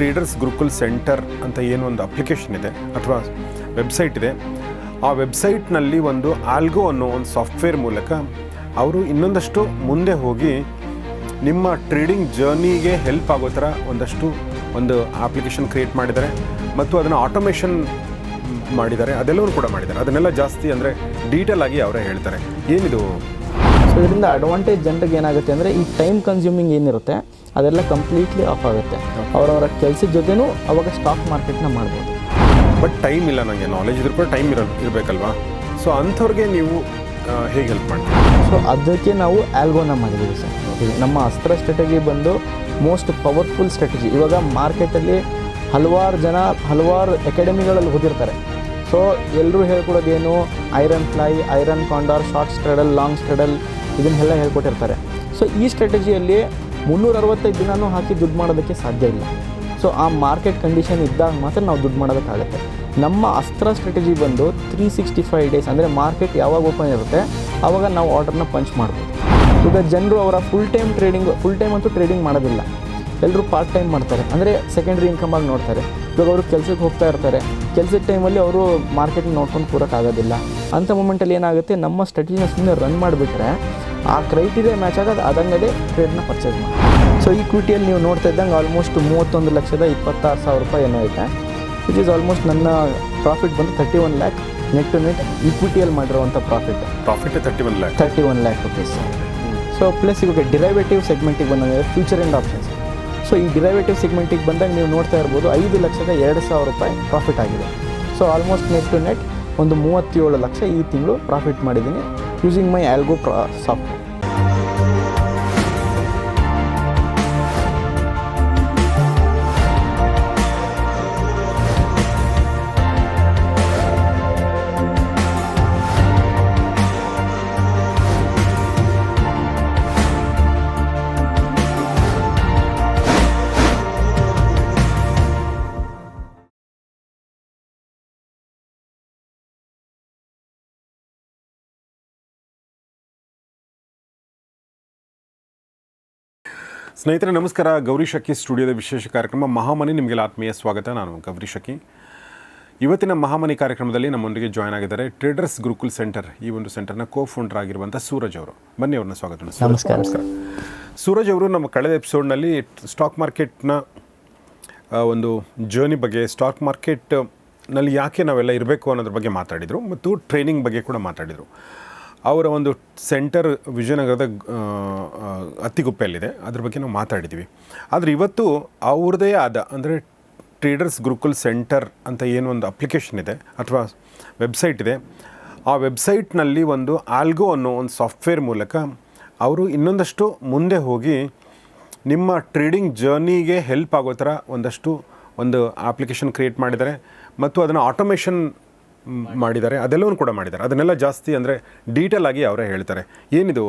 Traders Gurukul centre ಅಂತ ಏನು ಒಂದು ಅಪ್ಲಿಕೇಶನ್ ಇದೆ, ಅಥವಾ ವೆಬ್ಸೈಟ್ ಇದೆ. ಆ ವೆಬ್ಸೈಟ್ನಲ್ಲಿ ಒಂದು ಆಲ್ಗೋ ಅನ್ನೋ ಒಂದು ಸಾಫ್ಟ್ವೇರ್ ಮೂಲಕ ಅವರು ಇನ್ನೊಂದಷ್ಟು ಮುಂದೆ ಹೋಗಿ ನಿಮ್ಮ ಟ್ರೇಡಿಂಗ್ ಜರ್ನಿಗೆ ಹೆಲ್ಪ್ ಆಗೋ ಥರ ಒಂದಷ್ಟು ಒಂದು ಅಪ್ಲಿಕೇಶನ್ ಕ್ರಿಯೇಟ್ ಮಾಡಿದ್ದಾರೆ. ಮತ್ತು ಅದನ್ನು ಆಟೋಮೇಷನ್ ಮಾಡಿದ್ದಾರೆ ಅದೆಲ್ಲವೂ ಕೂಡ ಮಾಡಿದ್ದಾರೆ. ಅದನ್ನೆಲ್ಲ ಜಾಸ್ತಿ ಅಂದರೆ ಡೀಟೇಲ್ ಆಗಿ ಅವರೇ ಹೇಳ್ತಾರೆ. ಏನಿದು ಇದರಿಂದ ಅಡ್ವಾಂಟೇಜ್ ಜನರಿಗೆ ಏನಾಗುತ್ತೆ ಅಂದರೆ ಈ ಟೈಮ್ ಕನ್ಸ್ಯೂಮಿಂಗ್ ಏನಿರುತ್ತೆ ಅದೆಲ್ಲ ಕಂಪ್ಲೀಟ್ಲಿ ಆಫ್ ಆಗುತ್ತೆ. ಅವರವರ ಕೆಲಸದ ಜೊತೆನೂ ಅವಾಗ ಸ್ಟಾಕ್ ಮಾರ್ಕೆಟ್ನ ಮಾಡ್ಬೋದು. ಬಟ್ ಟೈಮ್ ಇಲ್ಲ ನನಗೆ ನಾಲೆಜ್ ಇದ್ರ ಕೂಡ ಟೈಮ್ ಇರೋ ಇರಬೇಕಲ್ವಾ? ಸೊ ಅಂಥವ್ರಿಗೆ ನೀವು ಹೇಗೆ ಹೆಲ್ಪ್ ಮಾಡಿ? ಸೊ ಅದಕ್ಕೆ ನಾವು ಆಲ್ಗೋನ ಮಾಡಿದ್ದೀವಿ ಸರ್. ನಮ್ಮ ಅಸ್ತ್ರ ಸ್ಟ್ರಾಟಜಿ ಬಂದು ಮೋಸ್ಟ್ ಪವರ್ಫುಲ್ ಸ್ಟ್ರಾಟಜಿ ಇವಾಗ ಮಾರ್ಕೆಟಲ್ಲಿ ಹಲವಾರು ಜನ ಹಲವಾರು ಅಕಾಡೆಮಿಗಳಲ್ಲಿ ಓದಿರ್ತಾರೆ. ಸೊ ಎಲ್ಲರೂ ಹೇಳ್ಕೊಡೋದೇನು iron fly iron condor short straddle long straddle ಇದನ್ನೆಲ್ಲ ಹೇಳ್ಕೊಟ್ಟಿರ್ತಾರೆ. ಸೊ ಈ ಸ್ಟ್ರಾಟಜಿಯಲ್ಲಿ ಮುನ್ನೂರ ಅರವತ್ತೈದು ದಿನನೂ ಹಾಕಿ ದುಡ್ಡು ಮಾಡೋದಕ್ಕೆ ಸಾಧ್ಯ ಇಲ್ಲ. ಸೊ ಆ ಮಾರ್ಕೆಟ್ ಕಂಡೀಷನ್ ಇದ್ದಾಗ ಮಾತ್ರ ನಾವು ದುಡ್ಡು ಮಾಡೋದಕ್ಕಾಗುತ್ತೆ. ನಮ್ಮ ಅಸ್ತ್ರ ಸ್ಟ್ರಾಟಜಿ ಬಂದು ತ್ರೀ ಸಿಕ್ಸ್ಟಿ ಫೈವ್ ಡೇಸ್ ಅಂದರೆ ಮಾರ್ಕೆಟ್ ಯಾವಾಗ ಓಪನ್ ಇರುತ್ತೆ ಆವಾಗ ನಾವು ಆರ್ಡರ್ನ ಪಂಚ್ ಮಾಡ್ಬೋದು. ಈಗ ಜನರು ಅವರ full time trading full time ಅಂತೂ ಟ್ರೇಡಿಂಗ್ ಮಾಡೋದಿಲ್ಲ. ಎಲ್ಲರೂ ಪಾರ್ಟ್ ಟೈಮ್ ಮಾಡ್ತಾರೆ. ಅಂದರೆ ಸೆಕೆಂಡ್ರಿ ಇನ್ಕಮ್ ಆಗಿ ನೋಡ್ತಾರೆ. ಇವಾಗ ಅವರು ಕೆಲಸಕ್ಕೆ ಹೋಗ್ತಾ ಇರ್ತಾರೆ. ಕೆಲಸದ ಟೈಮಲ್ಲಿ ಅವರು ಮಾರ್ಕೆಟ್ನ ನೋಡ್ಕೊಂಡು ಕೂರೋಕ್ಕಾಗೋದಿಲ್ಲ ಅಂಥ ಮೂಮೆಂಟಲ್ಲಿ ಏನಾಗುತ್ತೆ? ನಮ್ಮ ಸ್ಟ್ರಾಟಜಿನ ಸುಮ್ಮನೆ ರನ್ ಮಾಡಿಬಿಟ್ರೆ ಆ ಕ್ರೈಟೀರಿಯಾ ಮ್ಯಾಚ್ ಆಗೋದು ಅದಂಗದೇ ಟ್ರೇಡ್ನ ಪರ್ಚೇಸ್ ಮಾಡಿ ಸೊ ಈಕ್ವಿಟಿಯಲ್ಲಿ ನೀವು ನೋಡ್ತಾ ಇದ್ದಂಗೆ ಆಲ್ಮೋಸ್ಟ್ ಮೂವತ್ತೊಂದು ಲಕ್ಷದ ಇಪ್ಪತ್ತಾರು ಸಾವಿರ ರೂಪಾಯಿ ಏನೋ ಐತೆ. ವಿಚ್ ಈಸ್ ಆಲ್ಮೋಸ್ಟ್ ನನ್ನ ಪ್ರಾಫಿಟ್ ಬಂದು thirty one lakh net to net ಇಕ್ವಿಟಿಯಲ್ಲಿ ಮಾಡಿರುವಂಥ profit profit thirty one lakh thirty one lakh rupees so plus ಇವಾಗ ಡಿರೈವೇಟಿವ್ ಸೆಗ್ಮೆಂಟಿಗೆ ಬಂದಂಗೆ ಫ್ಯೂಚರ್ ಆ್ಯಂಡ್ ಆಪ್ಷನ್ಸ್ ಸೊ ಈ ಡಿರೈವೇಟಿವ್ ಸೆಗ್ಮೆಂಟಿಗೆ ಬಂದಾಗ ನೀವು ನೋಡ್ತಾ ಇರ್ಬೋದು ಐದು ಲಕ್ಷದ ಎರಡು ಸಾವಿರ ರೂಪಾಯಿ ಪ್ರಾಫಿಟ್ ಆಗಿದೆ. So almost net to net ಒಂದು ಮೂವತ್ತೇಳು ಲಕ್ಷ ಈ ತಿಂಗಳು ಪ್ರಾಫಿಟ್ ಮಾಡಿದ್ದೀನಿ using my algo pro software ಸ್ನೇಹಿತರೆ ನಮಸ್ಕಾರ. ಗೌರಿ ಶಕಿ ಸ್ಟುಡಿಯೋದ ವಿಶೇಷ ಕಾರ್ಯಕ್ರಮ ಮಹಾಮನಿ. ನಿಮಗೆಲ್ಲ ಆತ್ಮೀಯ ಸ್ವಾಗತ. ನಾನು ಗೌರಿ ಶಕಿ ಇವತ್ತಿನ ಮಹಾಮನಿ ಕಾರ್ಯಕ್ರಮದಲ್ಲಿ ನಮ್ಮೊಂದಿಗೆ ಜಾಯ್ನ್ ಆಗಿದ್ದಾರೆ ಟ್ರೇಡರ್ಸ್ ಗುರುಕುಲ್ ಸೆಂಟರ್ ಈ ಒಂದು ಸೆಂಟರ್ನ ಕೋ ಫೌಂಡರ್ ಆಗಿರುವಂಥ ಸೂರಜ್ ಅವರು. ಬನ್ನಿ ಅವ್ರನ್ನ ಸ್ವಾಗತ. ಸೂರಜ್, ನಮಸ್ಕಾರ. ಸೂರಜ್ ಅವರು ನಮ್ಮ ಕಳೆದ ಎಪಿಸೋಡ್ನಲ್ಲಿ ಸ್ಟಾಕ್ ಮಾರ್ಕೆಟ್ನ ಒಂದು ಜರ್ನಿ ಬಗ್ಗೆ ಸ್ಟಾಕ್ ಮಾರ್ಕೆಟ್ನಲ್ಲಿ ಯಾಕೆ ನಾವೆಲ್ಲ ಇರಬೇಕು ಅನ್ನೋದ್ರ ಬಗ್ಗೆ ಮಾತಾಡಿದರು ಮತ್ತು ಟ್ರೈನಿಂಗ್ ಬಗ್ಗೆ ಕೂಡ ಮಾತಾಡಿದರು. ಅವರ ಒಂದು ಸೆಂಟರ್ ವಿಜಯನಗರದ ಅತ್ತಿಗುಪ್ಪೆಯಲ್ಲಿದೆ. ಅದ್ರ ಬಗ್ಗೆ ನಾವು ಮಾತಾಡಿದ್ದೀವಿ. ಆದರೆ ಇವತ್ತು ಅವ್ರದ್ದೇ ಆದ, ಅಂದರೆ ಟ್ರೇಡರ್ಸ್ ಗುರುಕುಲ್ ಸೆಂಟರ್ ಅಂತ ಏನು ಒಂದು ಅಪ್ಲಿಕೇಶನ್ ಇದೆ, ಅಥವಾ ವೆಬ್ಸೈಟ್ ಇದೆ, ಆ ವೆಬ್ಸೈಟ್ನಲ್ಲಿ ಒಂದು ಆಲ್ಗೋ ಅನ್ನೋ ಒಂದು ಸಾಫ್ಟ್ವೇರ್ ಮೂಲಕ ಅವರು ಇನ್ನೊಂದಷ್ಟು ಮುಂದೆ ಹೋಗಿ ನಿಮ್ಮ ಟ್ರೇಡಿಂಗ್ ಜರ್ನಿಗೆ ಹೆಲ್ಪ್ ಆಗೋ ಥರ ಒಂದಷ್ಟು ಒಂದು ಅಪ್ಲಿಕೇಶನ್ ಕ್ರಿಯೇಟ್ ಮಾಡಿದ್ದಾರೆ. ಮತ್ತು ಅದನ್ನು ಆಟೋಮೇಷನ್ ಮಾಡಿದ್ದಾರೆ ಅದೆಲ್ಲವೂ ಕೂಡ ಮಾಡಿದ್ದಾರೆ. ಅದನ್ನೆಲ್ಲ ಜಾಸ್ತಿ ಅಂದರೆ ಡೀಟೇಲ್ ಆಗಿ ಅವರೇ ಹೇಳ್ತಾರೆ. ಏನಿದು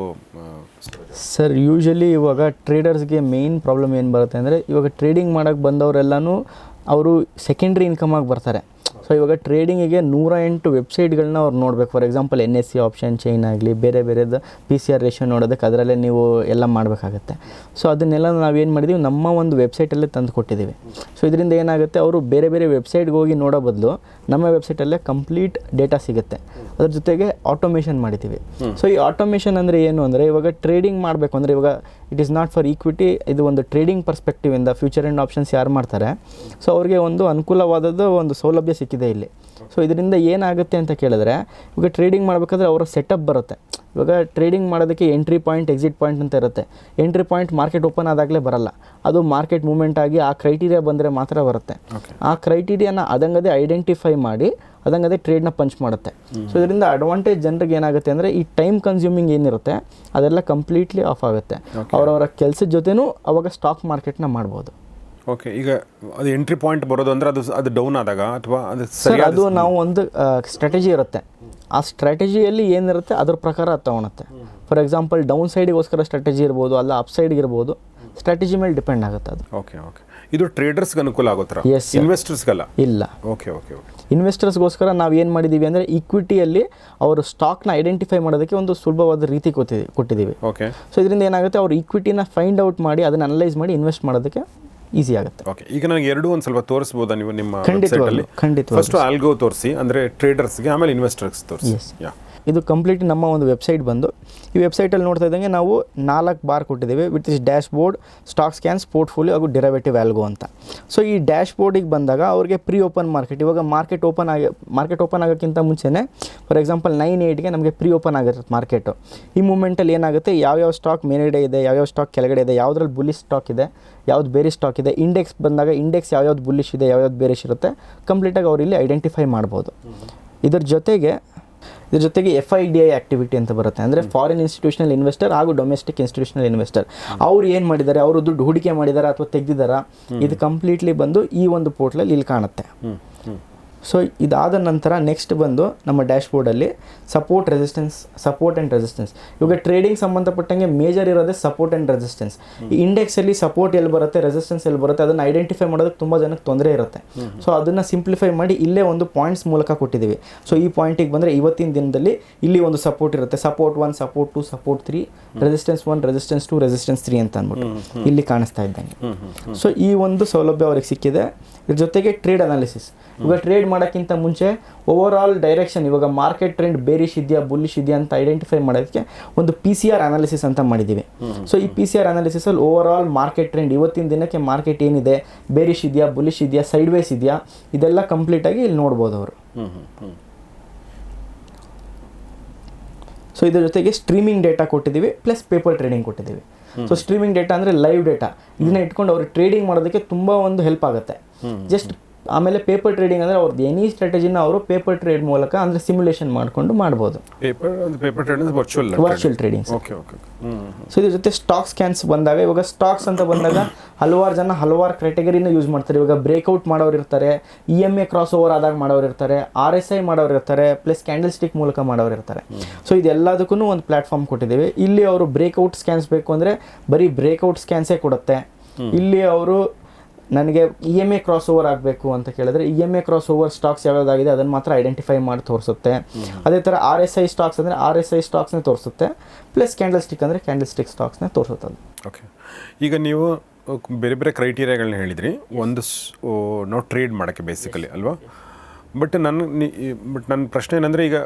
ಸರ್ ಯೂಶಲಿ ಇವಾಗ ಟ್ರೇಡರ್ಸ್ಗೆ ಮೇಯ್ನ್ ಪ್ರಾಬ್ಲಮ್ ಏನು ಬರುತ್ತೆ ಅಂದರೆ, ಇವಾಗ ಟ್ರೇಡಿಂಗ್ ಮಾಡೋಕ್ಕೆ ಬಂದವರೆಲ್ಲನೂ ಅವರು ಸೆಕೆಂಡ್ರಿ ಇನ್ಕಮ್ ಆಗಿ ಬರ್ತಾರೆ. ಸೊ ಇವಾಗ ಟ್ರೇಡಿಂಗಿಗೆ ನೂರ ಎಂಟು ವೆಬ್ಸೈಟ್ಗಳನ್ನ ಅವ್ರು ನೋಡಬೇಕು. For example N S C option chain ಆಗಲಿ ಬೇರೆ ಬೇರೆದು ಪಿ ಸಿ ಆರ್ ರೇಷನ್ ನೋಡೋದಕ್ಕೆ ಅದರಲ್ಲೇ ನೀವು ಎಲ್ಲ ಮಾಡಬೇಕಾಗತ್ತೆ. ಸೊ ಅದನ್ನೆಲ್ಲ ನಾವೇನು ಮಾಡಿದ್ದೀವಿ ನಮ್ಮ ಒಂದು ವೆಬ್ಸೈಟಲ್ಲೇ ತಂದು ಕೊಟ್ಟಿದ್ದೀವಿ ಸೊ ಇದರಿಂದ ಏನಾಗುತ್ತೆ? ಅವರು ಬೇರೆ ಬೇರೆ ವೆಬ್ಸೈಟ್ಗೆ ಹೋಗಿ ನೋಡೋ ಬದಲು ನಮ್ಮ ವೆಬ್ಸೈಟಲ್ಲೇ ಕಂಪ್ಲೀಟ್ ಡೇಟಾ ಸಿಗುತ್ತೆ. ಅದ್ರ ಜೊತೆಗೆ ಆಟೋಮೇಷನ್ ಮಾಡಿದ್ದೀವಿ ಸೊ ಈ ಆಟೋಮೇಷನ್ ಅಂದರೆ ಏನು? ಅಂದರೆ ಇವಾಗ ಟ್ರೇಡಿಂಗ್ ಮಾಡಬೇಕು. ಅಂದರೆ ಇವಾಗ it is not for equity ಇದು ಒಂದು ಟ್ರೇಡಿಂಗ್ ಪರ್ಸ್ಪೆಕ್ಟಿವಿಂದ ಫ್ಯೂಚರ್ ಆ್ಯಂಡ್ ಆಪ್ಷನ್ಸ್ ಯಾರು ಮಾಡ್ತಾರೆ? ಸೊ ಅವ್ರಿಗೆ ಒಂದು ಅನುಕೂಲವಾದದ್ದು ಒಂದು ಸೌಲಭ್ಯ ಸಿಕ್ಕಿದೆ. ಇಲ್ಲಿ. ಸೊ ಇದರಿಂದ ಏನಾಗುತ್ತೆ ಅಂತ ಕೇಳಿದ್ರೆ ಇವಾಗ ಟ್ರೇಡಿಂಗ್ ಮಾಡಬೇಕಾದ್ರೆ ಅವರ ಸೆಟಪ್ ಬರುತ್ತೆ. ಇವಾಗ ಟ್ರೇಡಿಂಗ್ ಮಾಡೋದಕ್ಕೆ ಎಂಟ್ರಿ ಪಾಯಿಂಟ್ ಎಕ್ಸಿಟ್ ಪಾಯಿಂಟ್ ಅಂತ ಇರುತ್ತೆ. ಎಂಟ್ರಿ ಪಾಯಿಂಟ್ ಮಾರ್ಕೆಟ್ ಓಪನ್ ಆದಾಗಲೇ ಬರಲ್ಲ. ಅದು ಮಾರ್ಕೆಟ್ ಮೂಮೆಂಟ್ ಆಗಿ ಆ ಕ್ರೈಟೀರಿಯಾ ಬಂದರೆ ಮಾತ್ರ ಬರುತ್ತೆ. ಆ ಕ್ರೈಟೀರಿಯಾನ ಅದಂಗದೇ ಐಡೆಂಟಿಫೈ ಮಾಡಿ ಅದಂಗದೇ ಟ್ರೇಡ್ನ ಪಂಚ್ ಮಾಡುತ್ತೆ. ಸೊ ಇದರಿಂದ ಅಡ್ವಾಂಟೇಜ್ ಜನರಿಗೆ ಏನಾಗುತ್ತೆ ಅಂದರೆ ಈ ಟೈಮ್ ಕನ್ಸ್ಯೂಮಿಂಗ್ ಏನಿರುತ್ತೆ ಅದೆಲ್ಲ ಕಂಪ್ಲೀಟ್ಲಿ ಆಫ್ ಆಗುತ್ತೆ. ಅವರವರ ಕೆಲಸದ ಜೊತೆನೂ ಅವಾಗ ಸ್ಟಾಕ್ ಮಾರ್ಕೆಟ್ನ ಮಾಡ್ಬೋದು. ಓಕೆ ಈಗ ಅದು ಎಂಟ್ರಿ ಪಾಯಿಂಟ್ ಬರೋದು ಅಂದರೆ ಅದು ಅದು ಡೌನ್ ಆದಾಗ ಅಥವಾ ಅದು ಸರಿ ಅದು ನಾವು ಒಂದು ಸ್ಟ್ರಾಟಜಿ ಇರುತ್ತೆ. ಆ ಸ್ಟ್ರಾಟಜಿಯಲ್ಲಿ ಏನಿರುತ್ತೆ ಅದ್ರ ಪ್ರಕಾರ ಅದು ತೊಗೊಳುತ್ತೆ. ಫಾರ್ ಎಕ್ಸಾಂಪಲ್ ಡೌನ್ ಸೈಡಿಗೋಸ್ಕರ ಸ್ಟ್ರಾಟಜಿ ಇರ್ಬೋದು ಅಲ್ಲ ಅಪ್ ಸೈಡ್ಗೆ ಇರ್ಬೋದು ಸ್ಟ್ರಾಟಜಿ ಮೇಲೆ ಡಿಪೆಂಡ್ ಆಗುತ್ತೆ ಅದು. ಓಕೆ ಓಕೆ ಇದು ಟ್ರೇಡರ್ಸ್ಗೆ ಅನುಕೂಲ ಆಗುತ್ತೆ? ಎಸ್ ಇನ್ವೆಸ್ಟರ್ಸ್ಗೆಲ್ಲ ಇಲ್ಲ. ಓಕೆ ಓಕೆ ಓಕೆ ಇನ್ವೆಸ್ಟರ್ಸ್ಗೋಸ್ಕರ ನಾವು ಏನು ಮಾಡಿದ್ದೀವಿ ಅಂದರೆ ಈಕ್ವಿಟಿಯಲ್ಲಿ ಅವರು ಸ್ಟಾಕ್ನ ಐಡೆಂಟಿಫೈ ಮಾಡೋದಕ್ಕೆ ಒಂದು ಸುಲಭವಾದ ರೀತಿ ಕೊಟ್ಟಿದ್ದೀವಿ ಕೊಟ್ಟಿದ್ದೀವಿ ಓಕೆ ಸೊ ಇದರಿಂದ ಏನಾಗುತ್ತೆ ಅವ್ರು ಈಕ್ವಿಟಿನ ಫೈಂಡ್ ಔಟ್ ಮಾಡಿ ಅದನ್ನು ಅನಲೈಸ್ ಮಾಡಿ ಇನ್ವೆಸ್ಟ್ ಮಾಡೋದಕ್ಕೆ ಈಸಿ ಆಗುತ್ತೆ. ಓಕೆ ಈಗ ನನಗೆ ಎರಡು ಒಂದು ಸ್ವಲ್ಪ ತೋರಿಸ್ಬೋದಾ ನೀವು ನಿಮ್ಮ ಖಂಡಿತವಾಗ್ಲೂ, ಖಂಡಿತ ಫಸ್ಟ್ ಆಲ್ಗೋ ತೋರಿಸಿ ಅಂದರೆ ಟ್ರೇಡರ್ಸ್ಗೆ ಆಮೇಲೆ ಇನ್ವೆಸ್ಟರ್ಸ್ ತೋರಿಸಿ. ಯಾ ಇದು ಕಂಪ್ಲೀಟ್ ನಮ್ಮ ಒಂದು ವೆಬ್ಸೈಟ್ ಬಂದು. ಈ ವೆಬ್ಸೈಟಲ್ಲಿ ನೋಡ್ತಾ ಇದ್ದಂಗೆ ನಾವು ನಾಲ್ಕು ಬಾರ್ ಕೊಟ್ಟಿದ್ದೇವೆ with is dashboard stock scans portfolio ಹಾಗೂ ಡೆರವೇಟಿವ್ ವ್ಯಾಲ್ಗೋ ಅಂತ. ಸೊ ಈ ಡ್ಯಾಶ್ ಬೋರ್ಡಿಗೆ ಬಂದಾಗ ಅವ್ರಿಗೆ ಪ್ರೀ ಓಪನ್ ಮಾರ್ಕೆಟ್ ಇವಾಗ ಮಾರ್ಕೆಟ್ ಓಪನ್ ಆಗಿ ಮಾರ್ಕೆಟ್ ಓಪನ್ ಆಗೋಕ್ಕಿಂತ ಮುಂಚೆನೇ ಫಾರ್ ಎಕ್ಸಾಂಪಲ್ ನೈನ್ ಏಯ್ಟ್ಗೆ ನಮಗೆ ಪ್ರೀ ಓಪನ್ ಆಗಿರುತ್ತೆ ಮಾರ್ಕೆಟು ಈ ಮೂಮೆಂಟಲ್ಲಿ ಏನಾಗುತ್ತೆ ಯಾವ್ಯಾವ ಸ್ಟಾಕ್ ಮೇಲ್ಗಡೆ ಇದೆ ಯಾವ್ಯಾವ ಸ್ಟಾಕ್ ಕೆಳಗಡೆ ಇದೆ ಯಾವುದ್ರಲ್ಲಿ ಬುಲ್ಲಿ ಸ್ಟಾಕ್ ಇದೆ ಯಾವ್ದು ಬೇರೆ ಸ್ಟಾಕ್ ಇದೆ ಇಂಡೆಕ್ಸ್ ಬಂದಾಗ ಇಂಡೆಕ್ಸ್ ಯಾವ್ಯಾವ್ದು ಬುಲ್ಲಿಶ್ ಇದೆ ಯಾವ್ಯಾವ್ದು ಬೇರೆ ಇರುತ್ತೆ ಕಂಪ್ಲೀಟಾಗಿ ಅವ್ರು ಇಲ್ಲಿ ಐಡೆಂಟಿಫೈ ಮಾಡ್ಬೋದು. ಇದರ ಜೊತೆಗೆ ಇದ್ರ ಜೊತೆಗೆ F I D I activity ಅಂತ ಬರುತ್ತೆ. ಅಂದರೆ ಫಾರಿನ್ ಇನ್ಸ್ಟಿಟ್ಯೂಷನಲ್ ಇನ್ವೆಸ್ಟರ್ ಹಾಗೂ ಡೊಮೆಸ್ಟಿಕ್ ಇನ್ಸ್ಟಿಟ್ಯೂಷನಲ್ ಇನ್ವೆಸ್ಟರ್ ಅವ್ರು ಏನು ಮಾಡಿದ್ದಾರೆ ಅವರು ದುಡ್ಡು ಹೂಡಿಕೆ ಮಾಡಿದ್ದಾರೆ ಅಥವಾ ತೆಗೆದಿದ್ದಾರಾ ಇದು ಕಂಪ್ಲೀಟ್ಲಿ ಬಂದು ಈ ಒಂದು ಪೋರ್ಟ್ಲಲ್ಲಿ ಇಲ್ಲಿ ಕಾಣುತ್ತೆ. ಸೊ ಇದಾದ ನಂತರ ನೆಕ್ಸ್ಟ್ ಬಂದು ನಮ್ಮ dash ಬೋರ್ಡಲ್ಲಿ support resistance support and resistance ಇವಾಗ ಟ್ರೇಡಿಂಗ್ ಸಂಬಂಧಪಟ್ಟಂಗೆ ಮೇಜರ್ ಇರೋದೇ ಸಪೋರ್ಟ್ ಆ್ಯಂಡ್ ರೆಸಿಸ್ಟೆನ್ಸ್ ಈ ಇಂಡೆಕ್ಸಲ್ಲಿ ಸಪೋರ್ಟ್ ಎಲ್ಲಿ ಬರುತ್ತೆ ರೆಸಿಸ್ಟೆನ್ಸ್ ಎಲ್ಲಿ ಬರುತ್ತೆ ಅದನ್ನು ಐಡೆಂಟಿಫೈ ಮಾಡೋದಕ್ಕೆ ತುಂಬ ಜನಕ್ಕೆ ತೊಂದರೆ ಇರುತ್ತೆ. ಸೊ ಅದನ್ನು ಸಿಂಪ್ಲಿಫೈ ಮಾಡಿ ಇಲ್ಲೇ ಒಂದು ಪಾಯಿಂಟ್ಸ್ ಮೂಲಕ ಕೊಟ್ಟಿದ್ದೀವಿ. ಸೊ ಈ ಪಾಯಿಂಟಿಗೆ ಬಂದರೆ ಇವತ್ತಿನ ದಿನದಲ್ಲಿ ಇಲ್ಲಿ ಒಂದು ಸಪೋರ್ಟ್ ಇರುತ್ತೆ. Support one support two support three resistance one resistance two resistance three ಅಂತ ಅಂದ್ಬಿಟ್ಟು ಇಲ್ಲಿ ಕಾಣಿಸ್ತಾ ಇದ್ದಂಗೆ. ಸೊ ಈ ಒಂದು ಸೌಲಭ್ಯ ಅವ್ರಿಗೆ ಸಿಕ್ಕಿದೆ. ಇದ್ರ ಜೊತೆಗೆ ಟ್ರೇಡ್ ಅನಾಲಿಸಿಸ್ ಇವಾಗ ಟ್ರೇಡ್ ಮಾಡೋಕ್ಕಿಂತ ಮುಂಚೆ ಓವರ್ ಆಲ್ ಡೈರೆಕ್ಷನ್ ಇವಾಗ ಮಾರ್ಕೆಟ್ ಟ್ರೆಂಡ್ ಬೇರಿಶ್ ಇದೆಯಾ ಬುಲ್ಲಿಶ್ ಇದೆಯಾ ಅಂತ ಐಡೆಂಟಿಫೈ ಮಾಡೋದಕ್ಕೆ ಒಂದು ಪಿ ಸಿ ಆರ್ ಅನಾಲಿಸಿಸ್ ಅಂತ ಮಾಡಿದ್ದೀವಿ ಸೊ ಈ ಪಿ ಸಿ ಆರ್ ಅನಾಲಿಸಿಸಲ್ಲಿ ಓವರ್ ಆಲ್ ಮಾರ್ಕೆಟ್ ಟ್ರೆಂಡ್ ಇವತ್ತಿನ ದಿನಕ್ಕೆ ಮಾರ್ಕೆಟ್ ಏನಿದೆ ಬೇರಿಶ್ ಇದೆಯಾ ಬುಲ್ಲಿಶ್ ಇದೆಯಾ ಸೈಡ್ ವೇಸ್ ಇದೆಯಾ ಇದೆಲ್ಲ ಕಂಪ್ಲೀಟಾಗಿ ಇಲ್ಲಿ ನೋಡ್ಬೋದು ಅವರು. ಸೊ ಇದ್ರ ಜೊತೆಗೆ ಸ್ಟ್ರೀಮಿಂಗ್ ಡೇಟಾ ಕೊಟ್ಟಿದ್ದೀವಿ ಪ್ಲಸ್ ಪೇಪರ್ ಟ್ರೇಡಿಂಗ್ ಕೊಟ್ಟಿದ್ದೀವಿ ಸೊ ಸ್ಟ್ರೀಮಿಂಗ್ ಡೇಟಾ ಅಂದರೆ ಲೈವ್ ಡೇಟಾ ಇದನ್ನ ಇಟ್ಕೊಂಡು ಅವ್ರು ಟ್ರೇಡಿಂಗ್ ಮಾಡೋದಕ್ಕೆ ತುಂಬ ಒಂದು ಹೆಲ್ಪ್ ಆಗುತ್ತೆ. ಜಸ್ಟ್ ಆಮೇಲೆ ಪೇಪರ್ ಟ್ರೇಡಿಂಗ್ ಅಂದರೆ ಅವ್ರದ್ದು ಎನಿ ಸ್ಟ್ರಾಟಜಿನ ಅವರು ಪೇಪರ್ ಟ್ರೇಡ್ ಮೂಲಕ ಅಂದರೆ ಸಿಮ್ಯುಲೇಷನ್ ಮಾಡಿಕೊಂಡು ಮಾಡ್ಬೋದು. ವರ್ಚುವಲ್ ವರ್ಚುವಲ್ ಟ್ರೇಡಿಂಗ್ ಸೊ ಇದ್ರ ಜೊತೆ ಸ್ಟಾಕ್ ಸ್ಕ್ಯಾನ್ಸ್ ಬಂದಾಗ ಇವಾಗ ಸ್ಟಾಕ್ಸ್ ಅಂತ ಬಂದಾಗ ಹಲವಾರು ಜನ ಹಲವಾರು ಕ್ಯಾಟಗರಿನ ಯೂಸ್ ಮಾಡ್ತಾರೆ. ಇವಾಗ ಬ್ರೇಕ್ಔಟ್ ಮಾಡೋರು ಇರ್ತಾರೆ E M A crossover ಆದಾಗ ಮಾಡೋರು ಇರ್ತಾರೆ ಆರ್ ಎಸ್ ಐ ಮಾಡೋರು ಇರ್ತಾರೆ ಪ್ಲಸ್ ಕ್ಯಾಂಡಲ್ ಸ್ಟಿಕ್ ಮೂಲಕ ಮಾಡೋರು ಇರ್ತಾರೆ. ಸೊ ಇದೆಲ್ಲದಕ್ಕೂ ಒಂದು ಪ್ಲಾಟ್ಫಾರ್ಮ್ ಕೊಟ್ಟಿದ್ದೀವಿ. ಇಲ್ಲಿ ಅವರು ಬ್ರೇಕ್ಔಟ್ ಸ್ಕ್ಯಾನ್ಸ್ ಬೇಕು ಅಂದರೆ ಬರೀ ಬ್ರೇಕ್ಔಟ್ ಸ್ಕ್ಯಾನ್ಸೇ ಕೊಡುತ್ತೆ. ಇಲ್ಲಿ ಅವರು ನನಗೆ E M A crossover ಆಗಬೇಕು ಅಂತ ಕೇಳಿದ್ರೆ E M A crossover stocks ಯಾವ್ಯಾವ್ದಾಗಿದೆ ಅದನ್ನು ಮಾತ್ರ ಐಡೆಂಟಿಫೈ ಮಾಡಿ ತೋರಿಸುತ್ತೆ. ಅದೇ ಥರ ಆರ್ ಎಸ್ ಐ ಸ್ಟಾಕ್ಸ್ ಅಂದರೆ ಆರ್ ಎಸ್ ಐ ಸ್ಟಾಕ್ಸ್ನೇ ತೋರಿಸುತ್ತೆ ಪ್ಲಸ್ ಕ್ಯಾಂಡಲ್ ಸ್ಟಿಕ್ ಅಂದರೆ ಕ್ಯಾಂಡಲ್ ಸ್ಟಿಕ್ ಸ್ಟಾಕ್ಸ್ನೇ ತೋರಿಸುತ್ತೆ ಓಕೆ ಈಗ ನೀವು ಬೇರೆ ಬೇರೆ ಕ್ರೈಟೀರಿಯಾಗಳನ್ನ ಹೇಳಿದ್ರಿ. ಒಂದು ಸ್- ನಾವು ಟ್ರೇಡ್ ಮಾಡೋಕ್ಕೆ ಬೇಸಿಕಲಿ ಅಲ್ವಾ? ಬಟ್ ನನ್ನ ಬಟ್ ನನ್ನ ಪ್ರಶ್ನೆ ಏನಂದರೆ ಈಗ